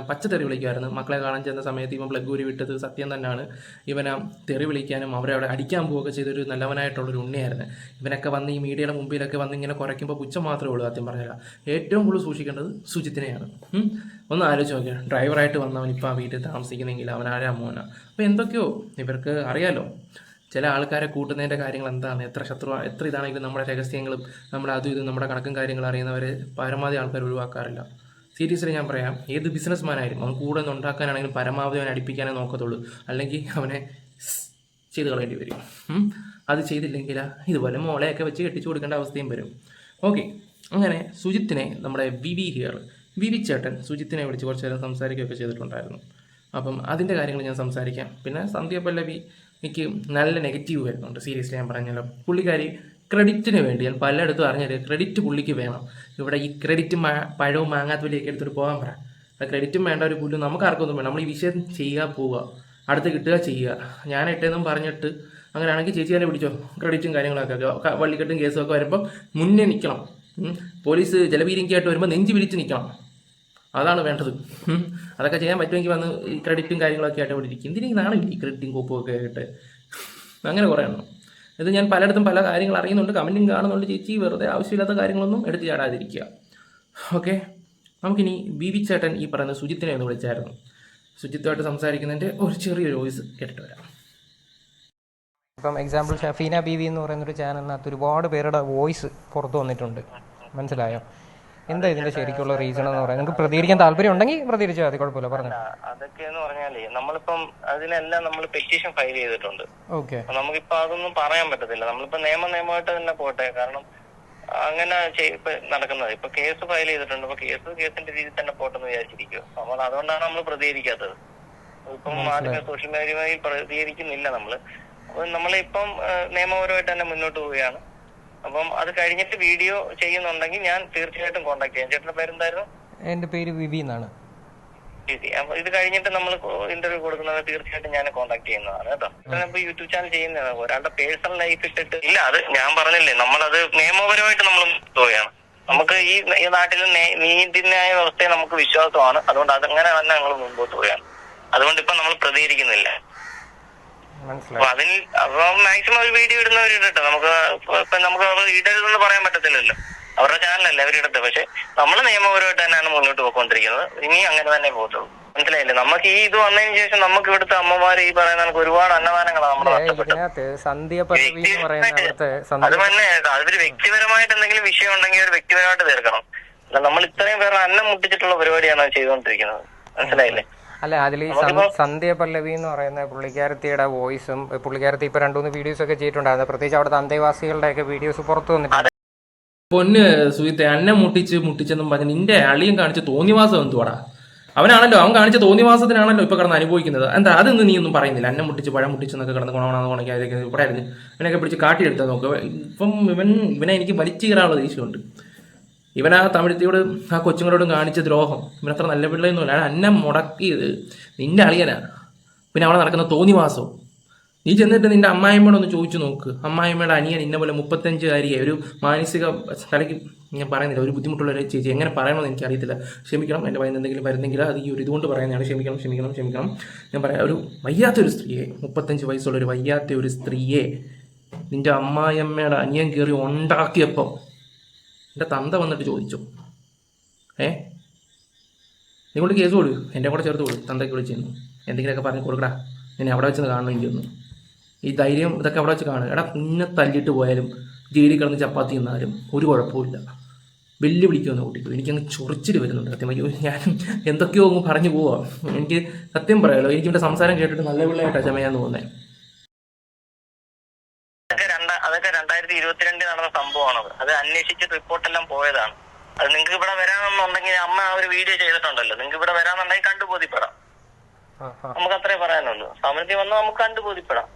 പച്ച തെറി വിളിക്കുമായിരുന്നു. മക്കളെ കാണാൻ ചെന്ന സമയത്ത് ഇവൻ പ്ലഗ് ഊരി വിട്ടത് സത്യം തന്നെയാണ്. ഇവനെ തെറി വിളിക്കാനും അവരെ അവിടെ അടിക്കാൻ പോവുകയൊക്കെ ചെയ്തൊരു നല്ലവനായിട്ടുള്ളൊരു ഉണ്ണിയായിരുന്നു. ഇവനൊക്കെ വന്ന് ഈ മീഡിയയുടെ മുമ്പിലൊക്കെ വന്ന് ഇങ്ങനെ കുറയ്ക്കുമ്പോൾ പുച്ഛം മാത്രമേ ഉള്ളൂ സത്യം പറഞ്ഞാൽ ഏറ്റവും കൂടുതൽ സൂക്ഷിക്കേണ്ടത് സുജിത്തിനെയാണ്. ഒന്ന് ആലോചിച്ച് നോക്കിയാൽ ഡ്രൈവറായിട്ട് വന്നവൻ ഇപ്പോൾ ആ വീട്ടിൽ താമസിക്കുന്നെങ്കിൽ അവൻ ആരാ മോന? അപ്പോൾ എന്തൊക്കെയോ ഇവർക്ക് അറിയാലോ. ചില ആൾക്കാരെ കൂട്ടുന്നതിന്റെ കാര്യങ്ങൾ എന്താണ്? എത്ര ശത്രു എത്ര ഇതാണെങ്കിലും നമ്മുടെ രഹസ്യങ്ങളും നമ്മുടെ അതും ഇതും നമ്മുടെ കണക്കും കാര്യങ്ങളും അറിയുന്നവരെ പരമാവധി ആൾക്കാർ ഒഴിവാക്കാറില്ല. സീരിയസ്ലി ഞാൻ പറയാം ഏത് ബിസിനസ്മാൻ ആയാലും അവൻ കൂടെ നിന്ന് ഉണ്ടാക്കാനാണെങ്കിലും പരമാവധി അവനെ അടിപ്പിക്കാനേ നോക്കത്തുള്ളൂ. അല്ലെങ്കിൽ അവനെ ചെയ്ത് കളയേണ്ടി വരും. അത് ചെയ്തില്ലെങ്കിൽ ഇതുപോലെ മോളെയൊക്കെ വെച്ച് കെട്ടിച്ചു കൊടുക്കേണ്ട അവസ്ഥയും വരും. ഓക്കെ അങ്ങനെ സുജിത്തിനെ നമ്മുടെ V V here V V ചേട്ടൻ സുജിത്തിനെ വിളിച്ച് കുറച്ച് നേരം സംസാരിക്കുകയൊക്കെ ചെയ്തിട്ടുണ്ടായിരുന്നു. അപ്പം അതിന്റെ കാര്യങ്ങൾ ഞാൻ സംസാരിക്കാം. പിന്നെ സന്ധ്യ പല്ലവി എനിക്ക് നല്ല നെഗറ്റീവ് വരുന്നുണ്ട്. സീരിയസ്ലി ഞാൻ പറഞ്ഞല്ലോ. പുള്ളിക്കാരി ക്രെഡിറ്റിന് വേണ്ടി ഞാൻ പലയിടത്തും അറിഞ്ഞത് ക്രെഡിറ്റ് പുള്ളിക്ക് വേണം. ഇവിടെ ഈ ക്രെഡിറ്റ് പഴവും മാങ്ങാത്തൊലിയൊക്കെ എടുത്തിട്ട് പോകാൻ പറ. ആ ക്രെഡിറ്റും വേണ്ട ഒരു പുല്ലും നമുക്ക് ആർക്കൊന്നും വേണം നമ്മൾ ഈ വിഷയം ചെയ്യുക പോവുക. അടുത്ത് കിട്ടുക ചെയ്യുക. ഞാൻ ഇട്ടേന്നും പറഞ്ഞിട്ട് അങ്ങനെയാണെങ്കിൽ ചേച്ചി തന്നെ പിടിച്ചോ. ക്രെഡിറ്റും കാര്യങ്ങളൊക്കെ വള്ളിക്കെട്ടും കേസും ഒക്കെ വരുമ്പോൾ മുന്നേ നിൽക്കണം. പോലീസ് ജലപീരിക്കായിട്ട് വരുമ്പോൾ നെഞ്ച് പിരിച്ച് നിൽക്കണം അതാണ് വേണ്ടത്. അതൊക്കെ ചെയ്യാൻ പറ്റുമെങ്കിൽ വന്ന് ഈ ക്രെഡിറ്റും കാര്യങ്ങളൊക്കെ ആയിട്ട് ഇവിടെ ഇരിക്കും. ഇതിന് നാളെ ഈ ക്രെഡിറ്റും കോപ്പും ഒക്കെ ആയിട്ട്? അങ്ങനെ കുറേ എണ്ണം. ഇത് ഞാൻ പലയിടത്തും പല കാര്യങ്ങൾ അറിയുന്നുണ്ട്. കമന്റും കാണുന്നുണ്ട്. ചേച്ചി വെറുതെ ആവശ്യമില്ലാത്ത കാര്യങ്ങളൊന്നും എടുത്ത് ചാടാതിരിക്കുക. ഓക്കെ നമുക്കിനി ബി വി ചേട്ടൻ ഈ പറയുന്ന സുജിത്തിനെ ഒന്ന് വിളിച്ചായിരുന്നു. സുജിത്തുമായിട്ട് സംസാരിക്കുന്നതിന്റെ ഒരു ചെറിയൊരു വോയിസ് കേട്ടിട്ട് വരാം. ഇപ്പം എക്സാമ്പിൾ ഷഫീന ബി വി എന്ന് പറയുന്ന ഒരു ചാനലിനകത്ത് ഒരുപാട് പേരുടെ വോയിസ് പുറത്തു വന്നിട്ടുണ്ട്. മനസ്സിലായോ? എന്താ ഇതിന്റെ ശരിക്കുള്ള റീസൺ എന്ന് പറയാം? നിങ്ങൾക്ക് പ്രതികരിക്കാൻ താല്പര്യം ഉണ്ടെങ്കിൽ പ്രതികരിച്ചാൽ മതി കുഴപ്പമില്ല പറഞ്ഞു. അതൊക്കെ എന്ന് പറഞ്ഞാലേ നമ്മളിപ്പം അതിനെല്ലാം നമ്മൾ പെറ്റീഷൻ ഫയൽ ചെയ്തിട്ടുണ്ട്. ഓക്കെ. നമുക്കിപ്പോ അതൊന്നും പറയാൻ പറ്റത്തില്ല. നമ്മളിപ്പോ നിയമ നിയമമായിട്ട് തന്നെ പോട്ടെ കാരണം അങ്ങനെ നടക്കുന്നത്. ഇപ്പൊ കേസ് ഫയൽ ചെയ്തിട്ടുണ്ട്. അപ്പൊ കേസ് കേസിന്റെ രീതിയിൽ തന്നെ പോട്ടെന്ന് വിചാരിച്ചിരിക്കുക നമ്മൾ അതുകൊണ്ടാണ് നമ്മൾ പ്രതികരിക്കാത്തത്. ഇപ്പം മാധ്യമ സോഷ്യൽ മീഡിയയിൽ പ്രതികരിക്കുന്നില്ല നമ്മൾ. അപ്പൊ നമ്മളിപ്പം നിയമപരമായിട്ട് തന്നെ മുന്നോട്ട് പോവുകയാണ്. അപ്പം അത് കഴിഞ്ഞിട്ട് വീഡിയോ ചെയ്യുന്നുണ്ടെങ്കിൽ ഞാൻ തീർച്ചയായിട്ടും കോൺടാക്ട് ചെയ്യാം. ചേട്ടന്റെ പേരെന്തായിരുന്നു? എന്റെ പേര് വിവി എന്നാണ്. ഇത് കഴിഞ്ഞിട്ട് നമ്മൾ ഇന്റർവ്യൂ കൊടുക്കുന്നത് തീർച്ചയായിട്ടും ഞാൻ കോൺടാക്ട് ചെയ്യുന്നതാണ് കേട്ടോ. ഇപ്പൊ യൂട്യൂബ് ചാനൽ ചെയ്യുന്നതാണ്. ഒരാളുടെ പേഴ്സണൽ ലൈഫ് ഇട്ടിട്ട് ഇല്ല അത് ഞാൻ പറഞ്ഞില്ലേ നമ്മളത് നിയമപരമായിട്ട് നമ്മൾ പോവുകയാണ്. നമുക്ക് ഈ ഈ നാട്ടിൽ നീതിന്യായ വ്യവസ്ഥയെ നമുക്ക് വിശ്വാസമാണ്. അതുകൊണ്ട് അതങ്ങനെ തന്നെ ഞങ്ങൾ മുമ്പോട്ട് പോവുകയാണ്. അതുകൊണ്ട് ഇപ്പൊ നമ്മൾ പ്രതികരിക്കുന്നില്ല. മനസ്സിലായി. അതിൽ അപ്പൊ മാക്സിമം ഒരു വീഡിയോ ഇടുന്നവരിടട്ടെ നമുക്ക് ഇപ്പൊ- നമുക്ക് അത് ഇടരുതെന്ന് പറയാൻ പറ്റത്തില്ലല്ലോ. അവരുടെ ചാനലല്ല അവരിടട്ടെ പക്ഷെ നമ്മൾ നിയമപരമായിട്ട് തന്നെയാണ് മുന്നോട്ട് പോയിക്കൊണ്ടിരിക്കുന്നത്. ഇനി അങ്ങനെ തന്നെ പോകത്തുള്ളൂ. മനസ്സിലായില്ലേ? നമുക്ക് ഈ ഇത് വന്നതിന് ശേഷം നമുക്ക് ഇവിടുത്തെ അമ്മമാര് ഈ പറയുന്ന കണക്ക് ഒരുപാട് അന്നദാനങ്ങളാണ് നമ്മൾ അത്. തന്നെ അതൊരു വ്യക്തിപരമായിട്ട് എന്തെങ്കിലും വിഷയം ഉണ്ടെങ്കിൽ ഒരു വ്യക്തിപരമായിട്ട് തീർക്കണം. നമ്മൾ ഇത്രയും പേർ അന്നം മുട്ടിച്ചിട്ടുള്ള പരിപാടിയാണ് ചെയ്തുകൊണ്ടിരിക്കുന്നത്. മനസ്സിലായില്ലേ? അല്ല അതിൽ ഈ സന്ധ്യ പല്ലവി എന്ന് പറയുന്ന പുള്ളിക്കാരത്തിയുടെ വോയിസും പുള്ളിക്കാരത്തി ഇപ്പൊ രണ്ടുമൂന്ന് വീഡിയോസ് ഒക്കെ ചെയ്തിട്ടുണ്ടായിരുന്നു. പ്രത്യേകിച്ച് അവിടുത്തെ അന്തേവാസികളുടെ ഒക്കെ വീഡിയോസ് പുറത്തു വന്നിട്ടുണ്ട് പൊന്ന് സുഹൃത്തെ അന്നെ മുട്ടിച്ച് മുട്ടിച്ചെന്നും പറഞ്ഞ് നിന്റെ അളിയും കാണിച്ച് തോന്നിവാസം എന്തുവാടാ? അവനാണല്ലോ അവൻ കാണിച്ച തോന്നിവാസത്തിനാണല്ലോ ഇപ്പൊ കടന്ന് അനുഭവിക്കുന്നത്. എന്താ അതൊന്നും നീ ഒന്നും പറയുന്നില്ല. അന്നെ മുട്ടിച്ച് പഴം മുട്ടിച്ചെന്നൊക്കെ കിടന്ന് ഗുണമാണെന്ന് ഉണക്കി ഇവിടെ ആയിരുന്നു ഇവനൊക്കെ പിടിച്ച് കാട്ടിയെടുത്താൽ നോക്കുക ഇപ്പം ഇവൻ ഇവനെ എനിക്ക് വലിച്ചു കയറാനുള്ള ദേഷ്യമുണ്ട്. ഇവൻ ആ തമിഴത്തിയോട് ആ കൊച്ചുങ്ങളോടും കാണിച്ച ദ്രോഹം. ഇവനത്ര നല്ല പിള്ളയൊന്നുമില്ല. അയാൾ അന്നെ മുടക്കിയത് നിന്റെ അളിയനാ. പിന്നെ അവിടെ നടക്കുന്ന തോന്നിവാസവും നീ ചെന്നിട്ട് നിന്റെ അമ്മായിമ്മയോട് ഒന്ന് ചോദിച്ചു നോക്ക്. അമ്മായിമ്മയുടെ അനിയൻ ഇന്ന പോലെ മുപ്പത്തഞ്ചുകാരിയെ ഒരു മാനസിക തലയ്ക്ക് ഞാൻ പറയുന്നില്ല. ഒരു ബുദ്ധിമുട്ടുള്ള ഒരു ചേച്ചി. എങ്ങനെ പറയണമെന്ന് എനിക്കറിയത്തില്ല. ക്ഷമിക്കണം. എന്റെ പറയുന്ന എന്തെങ്കിലും വരുന്നെങ്കിൽ അത് ഈ ഒരു ഇതുകൊണ്ട് പറയുന്നതാണ്. ക്ഷമിക്കണം ക്ഷമിക്കണം ക്ഷമിക്കണം. ഞാൻ പറയാം. ഒരു വയ്യാത്തൊരു സ്ത്രീയെ. മുപ്പത്തഞ്ച് വയസ്സുള്ള ഒരു വയ്യാത്ത ഒരു സ്ത്രീയെ നിന്റെ അമ്മായിയമ്മയുടെ അനിയൻ കയറി ഉണ്ടാക്കിയപ്പോൾ എന്റെ തന്ത വന്നിട്ട് ചോദിച്ചു. ഏ? നീ കൊണ്ട് കേസ് കൊടു എന്റെ കൂടെ ചേർത്ത് കൊടു തന്തയ്ക്ക് വിളിച്ചിരുന്നു എന്തെങ്കിലുമൊക്കെ പറഞ്ഞ് കൊടുക്കടാ. നിന്നെ അവിടെ വെച്ച് കാണണമെങ്കിൽ ഒന്ന്. ഈ ധൈര്യം ഇതൊക്കെ അവിടെ വെച്ച് കാണുക എടാ നിന്നെ തല്ലിട്ട് പോയാലും ജയിലിൽ കിടന്ന് ചപ്പാത്തി തിന്നാലും ഒരു കുഴപ്പമില്ല വെല്ലുവിളിക്കുമെന്ന് കൂട്ടിട്ടു എനിക്കങ്ങ് ചൊറിച്ചിൽ വരുന്നുണ്ട് സത്യം അയ്യോ ഞാൻ എന്തൊക്കെയോ അങ്ങ് പറഞ്ഞു പോവാം. എനിക്ക് സത്യം പറയാമല്ലോ എനിക്കിവിടെ സംസാരം കേട്ടിട്ട് നല്ല പിള്ളേട്ടാ ചമയാന്ന് തോന്നുന്നത് സംഭവമാണത്. അത് അന്വേഷിച്ച് റിപ്പോർട്ടെല്ലാം പോയതാണ്. അത് നിങ്ങൾക്ക് ഇവിടെ വരാമെന്നുണ്ടെങ്കിൽ അമ്മ ആ ഒരു വീഡിയോ ചെയ്തിട്ടുണ്ടല്ലോ. നിങ്ങൾക്ക് ഇവിടെ വരാമെന്നുണ്ടെങ്കിൽ കണ്ടു ബോധ്യപ്പെടാം നമുക്ക് അത്രേ പറയാനുള്ളൂ. സമൃദ്ധി വന്നാൽ നമുക്ക് കണ്ടു ബോധ്യപ്പെടാം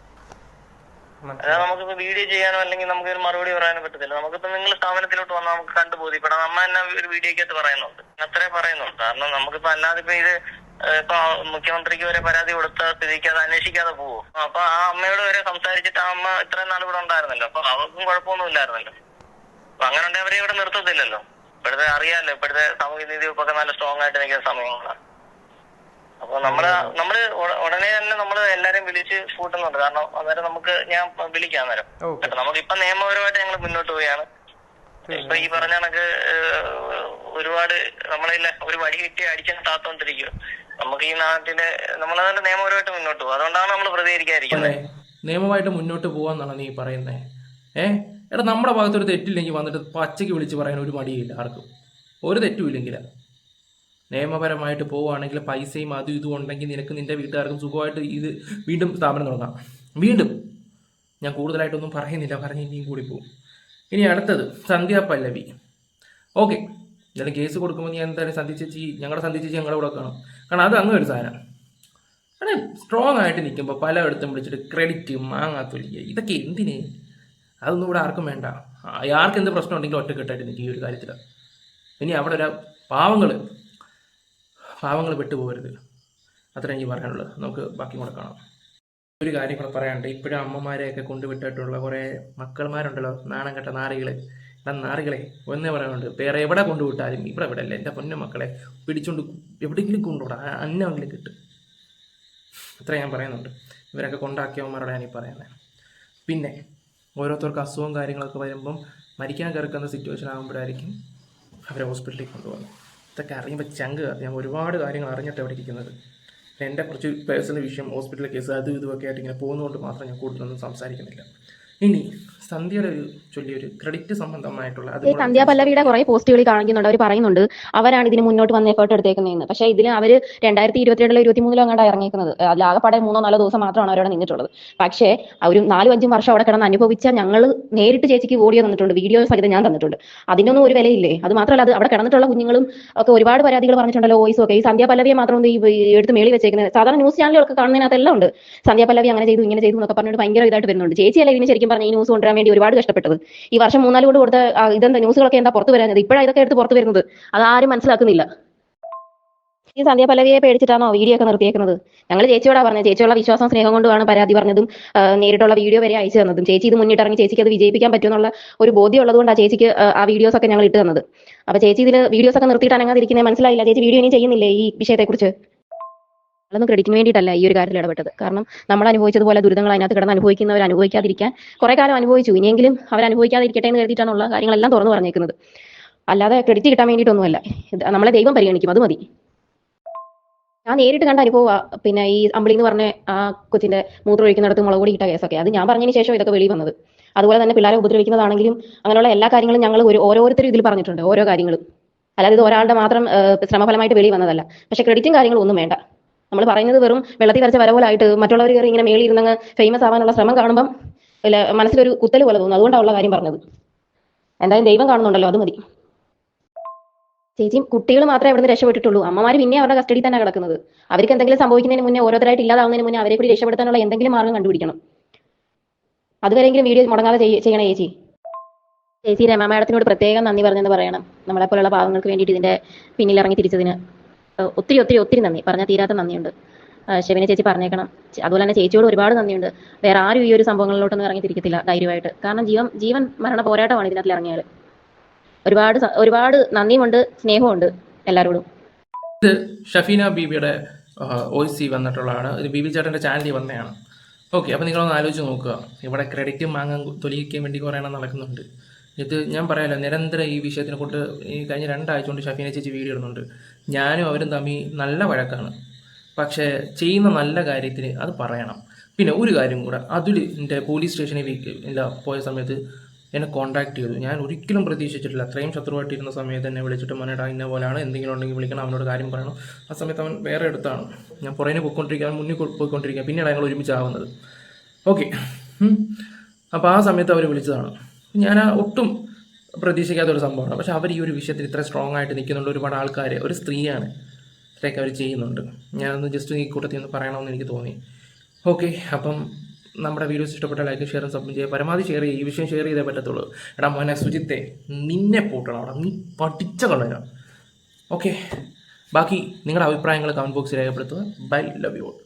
അതായത് നമുക്കിപ്പോ വീഡിയോ ചെയ്യാനോ അല്ലെങ്കിൽ നമുക്ക് ഒരു മറുപടി പറയാനോ പറ്റത്തില്ല. നമുക്കിപ്പോ നിങ്ങൾ സ്ഥാപനത്തിലോട്ട് വന്നാൽ നമുക്ക് കണ്ടു ബോധ്യപ്പെടാം അമ്മ തന്നെ ഒരു വീഡിയോക്കകത്ത് പറയുന്നുണ്ട്. അത്രേ പറയുന്നുണ്ട് കാരണം നമുക്കിപ്പോ അല്ലാതെ ഇപ്പൊ ഇത് ഇപ്പൊ മുഖ്യമന്ത്രിക്ക് വരെ പരാതി കൊടുത്ത സ്ഥിതിക്ക് അത് അന്വേഷിക്കാതെ പോവും? അപ്പൊ ആ അമ്മയോട് വരെ സംസാരിച്ചിട്ട് ആ അമ്മ ഇത്രയും നാൾ ഇവിടെ ഉണ്ടായിരുന്നല്ലോ. അപ്പൊ അവർക്കും കുഴപ്പമൊന്നും ഇല്ലായിരുന്നല്ലോ അപ്പൊ അങ്ങനെ ഉണ്ടെങ്കിൽ അവരെ ഇവിടെ നിർത്തത്തില്ലല്ലോ. ഇപ്പോഴത്തെ അറിയാലോ ഇപ്പോഴത്തെ സാമൂഹ്യ നീതി വകുപ്പൊക്കെ നല്ല സ്ട്രോങ് ആയിട്ട് നിൽക്കുന്ന സമയങ്ങളാണ് അപ്പൊ നമ്മൾ നമ്മൾ ഉട- ഉടനെ തന്നെ നമ്മൾ എല്ലാരെയും വിളിച്ച് കൂട്ടുന്നുണ്ട്. കാരണം അന്നേരം നമുക്ക് ഞാൻ വിളിക്കാം അന്നേരം. നമുക്ക് ഇപ്പൊ നിയമപരമായിട്ട് ഞങ്ങൾ മുന്നോട്ട് പോവുകയാണ്. ഇപ്പൊ ഈ പറഞ്ഞ കണക്ക് ഏഹ്, ഒരുപാട് നമ്മളില്ല ഒരു വടി കിട്ടി അടിച്ചു താത്തോണ്ടിരിക്കും നമുക്ക് ഈ നാട്ടിൽ നമ്മളതിന്റെ നിയമപരമായിട്ട് മുന്നോട്ട് പോകും അതുകൊണ്ടാണ് നമ്മൾ പ്രതികരിക്കാതിരിക്കുന്നത്. നിയമമായിട്ട് മുന്നോട്ട് പോവാന്നാണ് നീ പറയുന്നത് ഏ? എടാ നമ്മുടെ ഭാഗത്തൊരു തെറ്റില്ലെങ്കിൽ വന്നിട്ട് പച്ചയ്ക്ക് വിളിച്ച് പറയാൻ ഒരു മടിയില്ല ആർക്കും. ഒരു തെറ്റും ഇല്ലെങ്കിൽ നിയമപരമായിട്ട് പോവുകയാണെങ്കിൽ പൈസയും അതും ഇതും ഉണ്ടെങ്കിൽ നിനക്ക് നിന്റെ വീട്ടുകാർക്കും സുഖമായിട്ട് ഇത് വീണ്ടും സ്ഥാപനം തുടങ്ങാം. വീണ്ടും. ഞാൻ കൂടുതലായിട്ടൊന്നും പറയുന്നില്ല. പറഞ്ഞ് ഇനിയും കൂടി പോകും ഇനി അടുത്തത് സന്ധ്യ പല്ലവി ഓക്കെ. ഞാൻ കേസ് കൊടുക്കുമ്പോൾ ഞാൻ എന്തായാലും സന്ധി ചേച്ചി ഞങ്ങളുടെ സന്ധി ചേച്ചി ഞങ്ങളുടെ കൂടെ കാണും കാരണം അത് അങ്ങനെ ഒരു സാധനം അതെ സ്ട്രോങ് ആയിട്ട് നിൽക്കുമ്പോൾ പലയിടത്തും വിളിച്ചിട്ട് ക്രെഡിറ്റ് മാങ്ങാത്തൊലിക്കുക ഇതൊക്കെ എന്തിന്? അതൊന്നും ഇവിടെ ആർക്കും വേണ്ട. ആർക്ക് എന്ത് പ്രശ്നം ഉണ്ടെങ്കിലും ഒറ്റക്കെട്ടായിട്ട് നിൽക്കും ഈ ഒരു കാര്യത്തിൽ ഇനി അവിടെ ഒരു പാവങ്ങൾ പാവങ്ങൾ പെട്ടുപോകരുത്. അത്ര എനിക്ക് പറയാനുള്ളത് നമുക്ക് ബാക്കി കൂടെ കാണാം. ഒരു കാര്യം കൂടെ പറയാനുണ്ട്. ഇപ്പോഴും അമ്മമാരെയൊക്കെ കൊണ്ടുവിട്ടിട്ടുള്ള കുറേ മക്കൾമാരുണ്ടല്ലോ നാണം കെട്ട നാറികൾ എടാ നാറികളെ ഒന്നേ പറയാനുണ്ട്. വേറെ എവിടെ കൊണ്ടുവിട്ടാലും ഇവിടെ ഇവിടെ അല്ല എന്റെ പൊന്നു മക്കളെ പിടിച്ചുകൊണ്ട് എവിടെയെങ്കിലും കൊണ്ടുവിടാം. അന്നെങ്കിലും കിട്ടും. അത്ര ഞാൻ പറയുന്നുണ്ട്. ഇവരൊക്കെ കൊണ്ടാക്കിയവന്മാരോട് ഈ പറയുന്നത് പിന്നെ ഓരോരുത്തർക്ക് അസുഖവും കാര്യങ്ങളൊക്കെ വരുമ്പം മരിക്കാൻ കിടക്കുന്ന സിറ്റുവേഷൻ ആകുമ്പോഴായിരിക്കും അവരെ ഹോസ്പിറ്റലിൽ കൊണ്ടുപോകുന്നത്. ഇതൊക്കെ അറിയുമ്പോൾ ചങ്ക് ഞാൻ ഒരുപാട് കാര്യങ്ങൾ അറിഞ്ഞിട്ട് അവിടെ ഇരിക്കുന്നത്. എന്റെ കുറച്ച് പേഴ്സണൽ വിഷയം ഹോസ്പിറ്റൽ കേസ് അതും ഇതുമൊക്കെ ആയിട്ട് ഇങ്ങനെ പോകുന്നതുകൊണ്ട് മാത്രം ഞാൻ കൂടുതലൊന്നും സംസാരിക്കുന്നില്ല. ഇനി സന്ധ്യയുടെ ഒരു ചൊല്ലിയൊരു ക്രെഡിറ്റ് സംബന്ധമായിട്ടുള്ള അത് സന്ധ്യ പല്ലവിയുടെ കുറെ പോസ്റ്റുകൾ കാണിക്കുന്നുണ്ട്. അവർ പറയുന്നുണ്ട് അവരാണ് ഇതിന് മുന്നോട്ട് വന്ന് എഫേർട്ട് എടുത്തേക്കുന്നതെന്ന്. പക്ഷേ ഇതിൽ അവർ രണ്ടായിരത്തി ഇരുപത്തിരണ്ടിലോ ഇരുപത്തി മൂന്നിലോ അങ്ങാണ്ട് ഇറങ്ങിയിരിക്കുന്നത് ലാകപ്പാടെ മൂന്നോ നാലോ ദിവസം മാത്രമാണ് അവരവിടെ നിന്നിട്ടുള്ളത്. പക്ഷേ ഒരു നാലും അഞ്ചും വർഷം അവിടെ കിടന്ന് അനുഭവിച്ച ഞങ്ങൾ നേരിട്ട് ചേച്ചിക്ക് ഓഡിയോ തന്നിട്ടുണ്ട്. വീഡിയോ സഹിതം ഞാൻ തന്നിട്ടുണ്ട്. അതിനൊന്നും ഒരു വിലയില്ലേ? അത് മാത്രമല്ല അത് അവിടെ കിടന്നിട്ടുള്ള കുഞ്ഞുങ്ങളും ഒക്കെ ഒരുപാട് പരാതികൾ പറഞ്ഞിട്ടുണ്ടല്ലോ വോയിസ് ഒക്കെ. ഈ സന്ധ്യ പല്ലവിയെ മാത്രം ഈ എടുത്ത് മേളി വെച്ചേക്കുന്നത് സാധാരണ ന്യൂസ് ചാനലുകളൊക്കെ കാണുന്നതിനകത്തെല്ലാം ഉണ്ട്. സന്ധ്യ പല്ലവി അങ്ങനെ ചെയ്തു ഇങ്ങനെ ചെയ്തു എന്നൊക്കെ പറഞ്ഞിട്ട് ഭയങ്കര ഇതായിട്ട് വരുന്നുണ്ട്. ചേച്ചിയല്ല ഇതിന് ശരിക്കും പറഞ്ഞ ഈ ന്യൂസ് കൊണ്ടുവരാൻ വേണ്ടി ഒരുപാട് കഷ്ടപ്പെട്ടത്. ഈ വർഷം മൂന്നാൽ കൊണ്ട് കൊടുത്ത ഇതെന്താ ന്യൂസുകളൊക്കെ എന്താ പുറത്ത് വരാഞ്ഞത്? ഇപ്പോഴാണ് ഇതൊക്കെ എടുത്ത് പുറത്ത് വരുന്നത്. അത് ആരും മനസ്സിലാക്കുന്നില്ല. ഈ സന്ധ്യ പല്ലവിയെ പേടിച്ചിട്ടാണോ വീഡിയോ ഒക്കെ നിർത്തിയേക്കുന്നത്? ഞങ്ങൾ ചേച്ചിയോടാ പറഞ്ഞത്. ചേച്ചിയുള്ള വിശ്വാസം സ്നേഹം കൊണ്ടുമാണ് പരാതി പറഞ്ഞതും നേരിട്ടുള്ള വീഡിയോ വരെ അയച്ചു തന്നതും. ചേച്ചി ഇത് മുന്നിട്ടിറങ്ങി ചേച്ചിക്ക് അത് വിജയിപ്പിക്കാൻ പറ്റുമെന്നുള്ള ഒരു ബോധ്യം ഉള്ളതുകൊണ്ടാണ് ചേച്ചിക്ക് ആ, ആ വീഡിയോസ് ഒക്കെ ഞങ്ങൾ ഇട്ട് തന്നത്. അപ്പൊ ചേച്ചി ഇതിൽ വീഡിയോസ് ഒക്കെ നിർത്തിയിട്ട് അനങ്ങാതിരിക്കുന്നത് മനസ്സിലായില്ല. ചേച്ചി വീഡിയോ ഇനി ചെയ്യുന്നില്ലേ ഈ വിഷയത്തെക്കുറിച്ച്? നമ്മളൊന്നും ക്രെഡിറ്റിന് വേണ്ടിയിട്ടല്ല ഈ ഒരു കാര്യത്തിൽ ഇടപെട്ടത്. കാരണം നമ്മൾ അനുഭവിച്ചതുപോലെ ദുരിതങ്ങൾ അതിനകത്ത് കിടന്ന് അനുഭവിക്കുന്നവർ അനുഭവിക്കാതിരിക്കാൻ കുറെ കാലം അനുഭവിച്ചു. ഇനിയെങ്കിലും അവർ അനുഭവിക്കാതിരിക്കട്ടെ എന്ന് കരുതിയിട്ടാണുള്ള കാര്യങ്ങളെല്ലാം തുറന്നു പറഞ്ഞേക്കുന്നത്. അല്ലാതെ ക്രെഡിറ്റ് കിട്ടാൻ വേണ്ടിയിട്ടൊന്നുമല്ല. നമ്മളെ ദൈവം പരിഗണിക്കും. അത് മതി. ഞാൻ നേരിട്ട് കണ്ട അനുഭവ പിന്നെ ഈ അമ്പിളി എന്ന് പറഞ്ഞ ആ കൊച്ചിന്റെ മൂത്രം ഒഴിക്കുന്നിടത്ത് മുളക് പൊടി ഇട്ട കേസൊക്കെ. അത് ഞാൻ പറഞ്ഞതിന് ശേഷം ഇതൊക്കെ വെളി വന്നത്. അതുപോലെ തന്നെ പിള്ളേരെ ഉപദ്രവിക്കുന്നതാണെങ്കിലും അങ്ങനെയുള്ള എല്ലാ കാര്യങ്ങളും ഞങ്ങൾ ഒരു ഓരോരുത്തരും ഇതിൽ പറഞ്ഞിട്ടുണ്ട് ഓരോ കാര്യങ്ങളും. അല്ലാതെ ഇത് ഒരാളുടെ മാത്രം ശ്രമഫലമായിട്ട് വെളി വന്നതല്ല. പക്ഷെ ക്രെഡിറ്റും കാര്യങ്ങളും ഒന്നും വേണ്ട. നമ്മൾ പറയുന്നത് വെറും വെള്ളത്തിൽ വരച്ച വര പോലെ ആയിട്ട് മറ്റുള്ളവർ കയറി ഇങ്ങനെ മേളിൽ ഇരുന്നങ്ങ് ഫേമസ് ആവാനുള്ള ശ്രമം കാണുമ്പം മനസ്സിലൊരു കുത്തൽ പോലെ തോന്നുന്നു അതുകൊണ്ടാണ് കാര്യം പറഞ്ഞത്. എന്തായാലും ദൈവം കാണുന്നുണ്ടല്ലോ അത് മതി. ചേച്ചി കുട്ടികൾ മാത്രമേ ഇവിടുന്ന് രക്ഷപ്പെട്ടിട്ടുള്ളൂ. അമ്മമാർ പിന്നെ അവരുടെ കസ്റ്റഡി തന്നെ കിടക്കുന്നത്. അവർക്ക് എന്തെങ്കിലും സംഭവിക്കുന്നതിന് മുന്നേ ഓരോരുത്തരായിട്ട് ഇല്ലാതാവുന്നതിന് മുന്നേ അവരെ കൂടി രക്ഷപ്പെടുത്താനുള്ള എന്തെങ്കിലും മാർഗം കണ്ടുപിടിക്കണം. അതുവരെയെങ്കിലും വീഡിയോ മുടങ്ങാതെ ചെയ്യണം ചേച്ചി. ചേച്ചി രമ മാഡത്തിനോട് പ്രത്യേകം നന്ദി പറഞ്ഞെന്ന് പറയണം. നമ്മളെ പോലുള്ള പാവങ്ങൾക്ക് വേണ്ടിയിട്ട് ഇതിന്റെ പിന്നിൽ ഇറങ്ങി തിരിച്ചതിന്. ഒത്തിരി ഒത്തിരി ഒത്തിരി നന്ദി. പറഞ്ഞാൽ തീരാത്ത നന്ദിയുണ്ട്. ശിവനെ ചേച്ചി പറഞ്ഞേക്കണം. അതുപോലെ തന്നെ ചേച്ചിയോട് ഒരുപാട് നന്ദിയുണ്ട്. വേറെ ആരും ഈ ഒരു സംഭവങ്ങളിലോട്ടൊന്നും ഇറങ്ങി തിരിക്കത്തില്ല ധൈര്യമായിട്ട്. കാരണം ജീവൻ ജീവൻ മരണ പോരാട്ടമാണ് ഇതിനകത്ത് ഇറങ്ങിയാൽ ഒരുപാട് ഒരുപാട് നന്ദിയുമുണ്ട് സ്നേഹമുണ്ട് എല്ലാവരോടും ഇത് ഷഫീന ബീബിയുടെ വോയിസ് വന്നിട്ടുള്ളതാണ്. ഇത് ബീബി ചേട്ടന്റെ ചാനലിൽ വന്നതാണ്. ഓക്കെ അപ്പോൾ നിങ്ങളൊന്ന് ആലോചിച്ച് നോക്കുക. ഇവിടെ ക്രെഡിറ്റും വാങ്ങാൻ തൊലിയിക്കാൻ വേണ്ടി കുറേ എണ്ണം നടക്കുന്നുണ്ട്. ഇത് ഞാൻ പറയാലോ നിരന്തരം ഈ വിഷയത്തിനെ കൊണ്ട് ഈ കഴിഞ്ഞ രണ്ടാഴ്ച കൊണ്ട് ഷഫീന ചേച്ചി വീഡിയോ ഇടുന്നുണ്ട്. ഞാനും അവരും തമ്മിൽ നല്ല വഴക്കാണ്. പക്ഷേ ചെയ്യുന്ന നല്ല കാര്യത്തിന് അത് പറയണം. പിന്നെ ഒരു കാര്യം കൂടെ അതുലിന്റെ പോലീസ് സ്റ്റേഷനിൽ പോയ സമയത്ത് എന്നെ കോൺടാക്ട് ചെയ്തു. ഞാൻ ഒരിക്കലും പ്രതീക്ഷിച്ചിട്ടില്ല. അത്രയും ശത്രുവായിട്ടിരുന്ന സമയത്ത് എന്നെ വിളിച്ചിട്ട് മനേടാ ഇന്ന പോലെയാണ് എന്തെങ്കിലും ഉണ്ടെങ്കിൽ വിളിക്കണം അവനോട് കാര്യം പറയണം. ആ സമയത്ത് അവൻ വേറെ എടുത്താണ് ഞാൻ പുറകിന് പോയിക്കൊണ്ടിരിക്കുക മുന്നിൽ പോയിക്കൊണ്ടിരിക്കുക പിന്നീട് ഞങ്ങൾ ഒരുമിച്ചാവുന്നത് ഓക്കെ. അപ്പോൾ ആ സമയത്ത് അവർ വിളിച്ചതാണ്. ഞാൻ ഒട്ടും പ്രതീക്ഷിക്കാത്ത ഒരു സംഭവമാണ്. പക്ഷെ അവർ ഈ ഒരു വിഷയത്തിൽ ഇത്ര സ്ട്രോങ് ആയിട്ട് നിൽക്കുന്നുണ്ട്. ഒരുപാട് ആൾക്കാർ ഒരു സ്ത്രീയാണ് ഇത്രയൊക്കെ അവർ ചെയ്യുന്നുണ്ട്. ഞാനൊന്ന് ജസ്റ്റ് ഈ കൂട്ടത്തിൽ ഒന്ന് പറയണമെന്ന് എനിക്ക് തോന്നി. ഓക്കെ അപ്പം നമ്മുടെ വീഡിയോസ് ഇഷ്ടപ്പെട്ട ലൈക്ക് ഷെയറും സബ്മിറ്റ് ചെയ്യുക. പരമാവധി ഷെയർ ചെയ്യുക. ഈ വിഷയം ഷെയർ ചെയ്തേ പറ്റത്തുള്ളൂ. എടാ മോനെ സുജിത്തെ നിന്നെ പൂട്ടണം. അവിടെ നീ പഠിച്ച കളഞ്ഞ ഓക്കെ ബാക്കി നിങ്ങളുടെ അഭിപ്രായങ്ങൾ കമന്റ് ബോക്സിൽ രേഖപ്പെടുത്തുക. Bye love you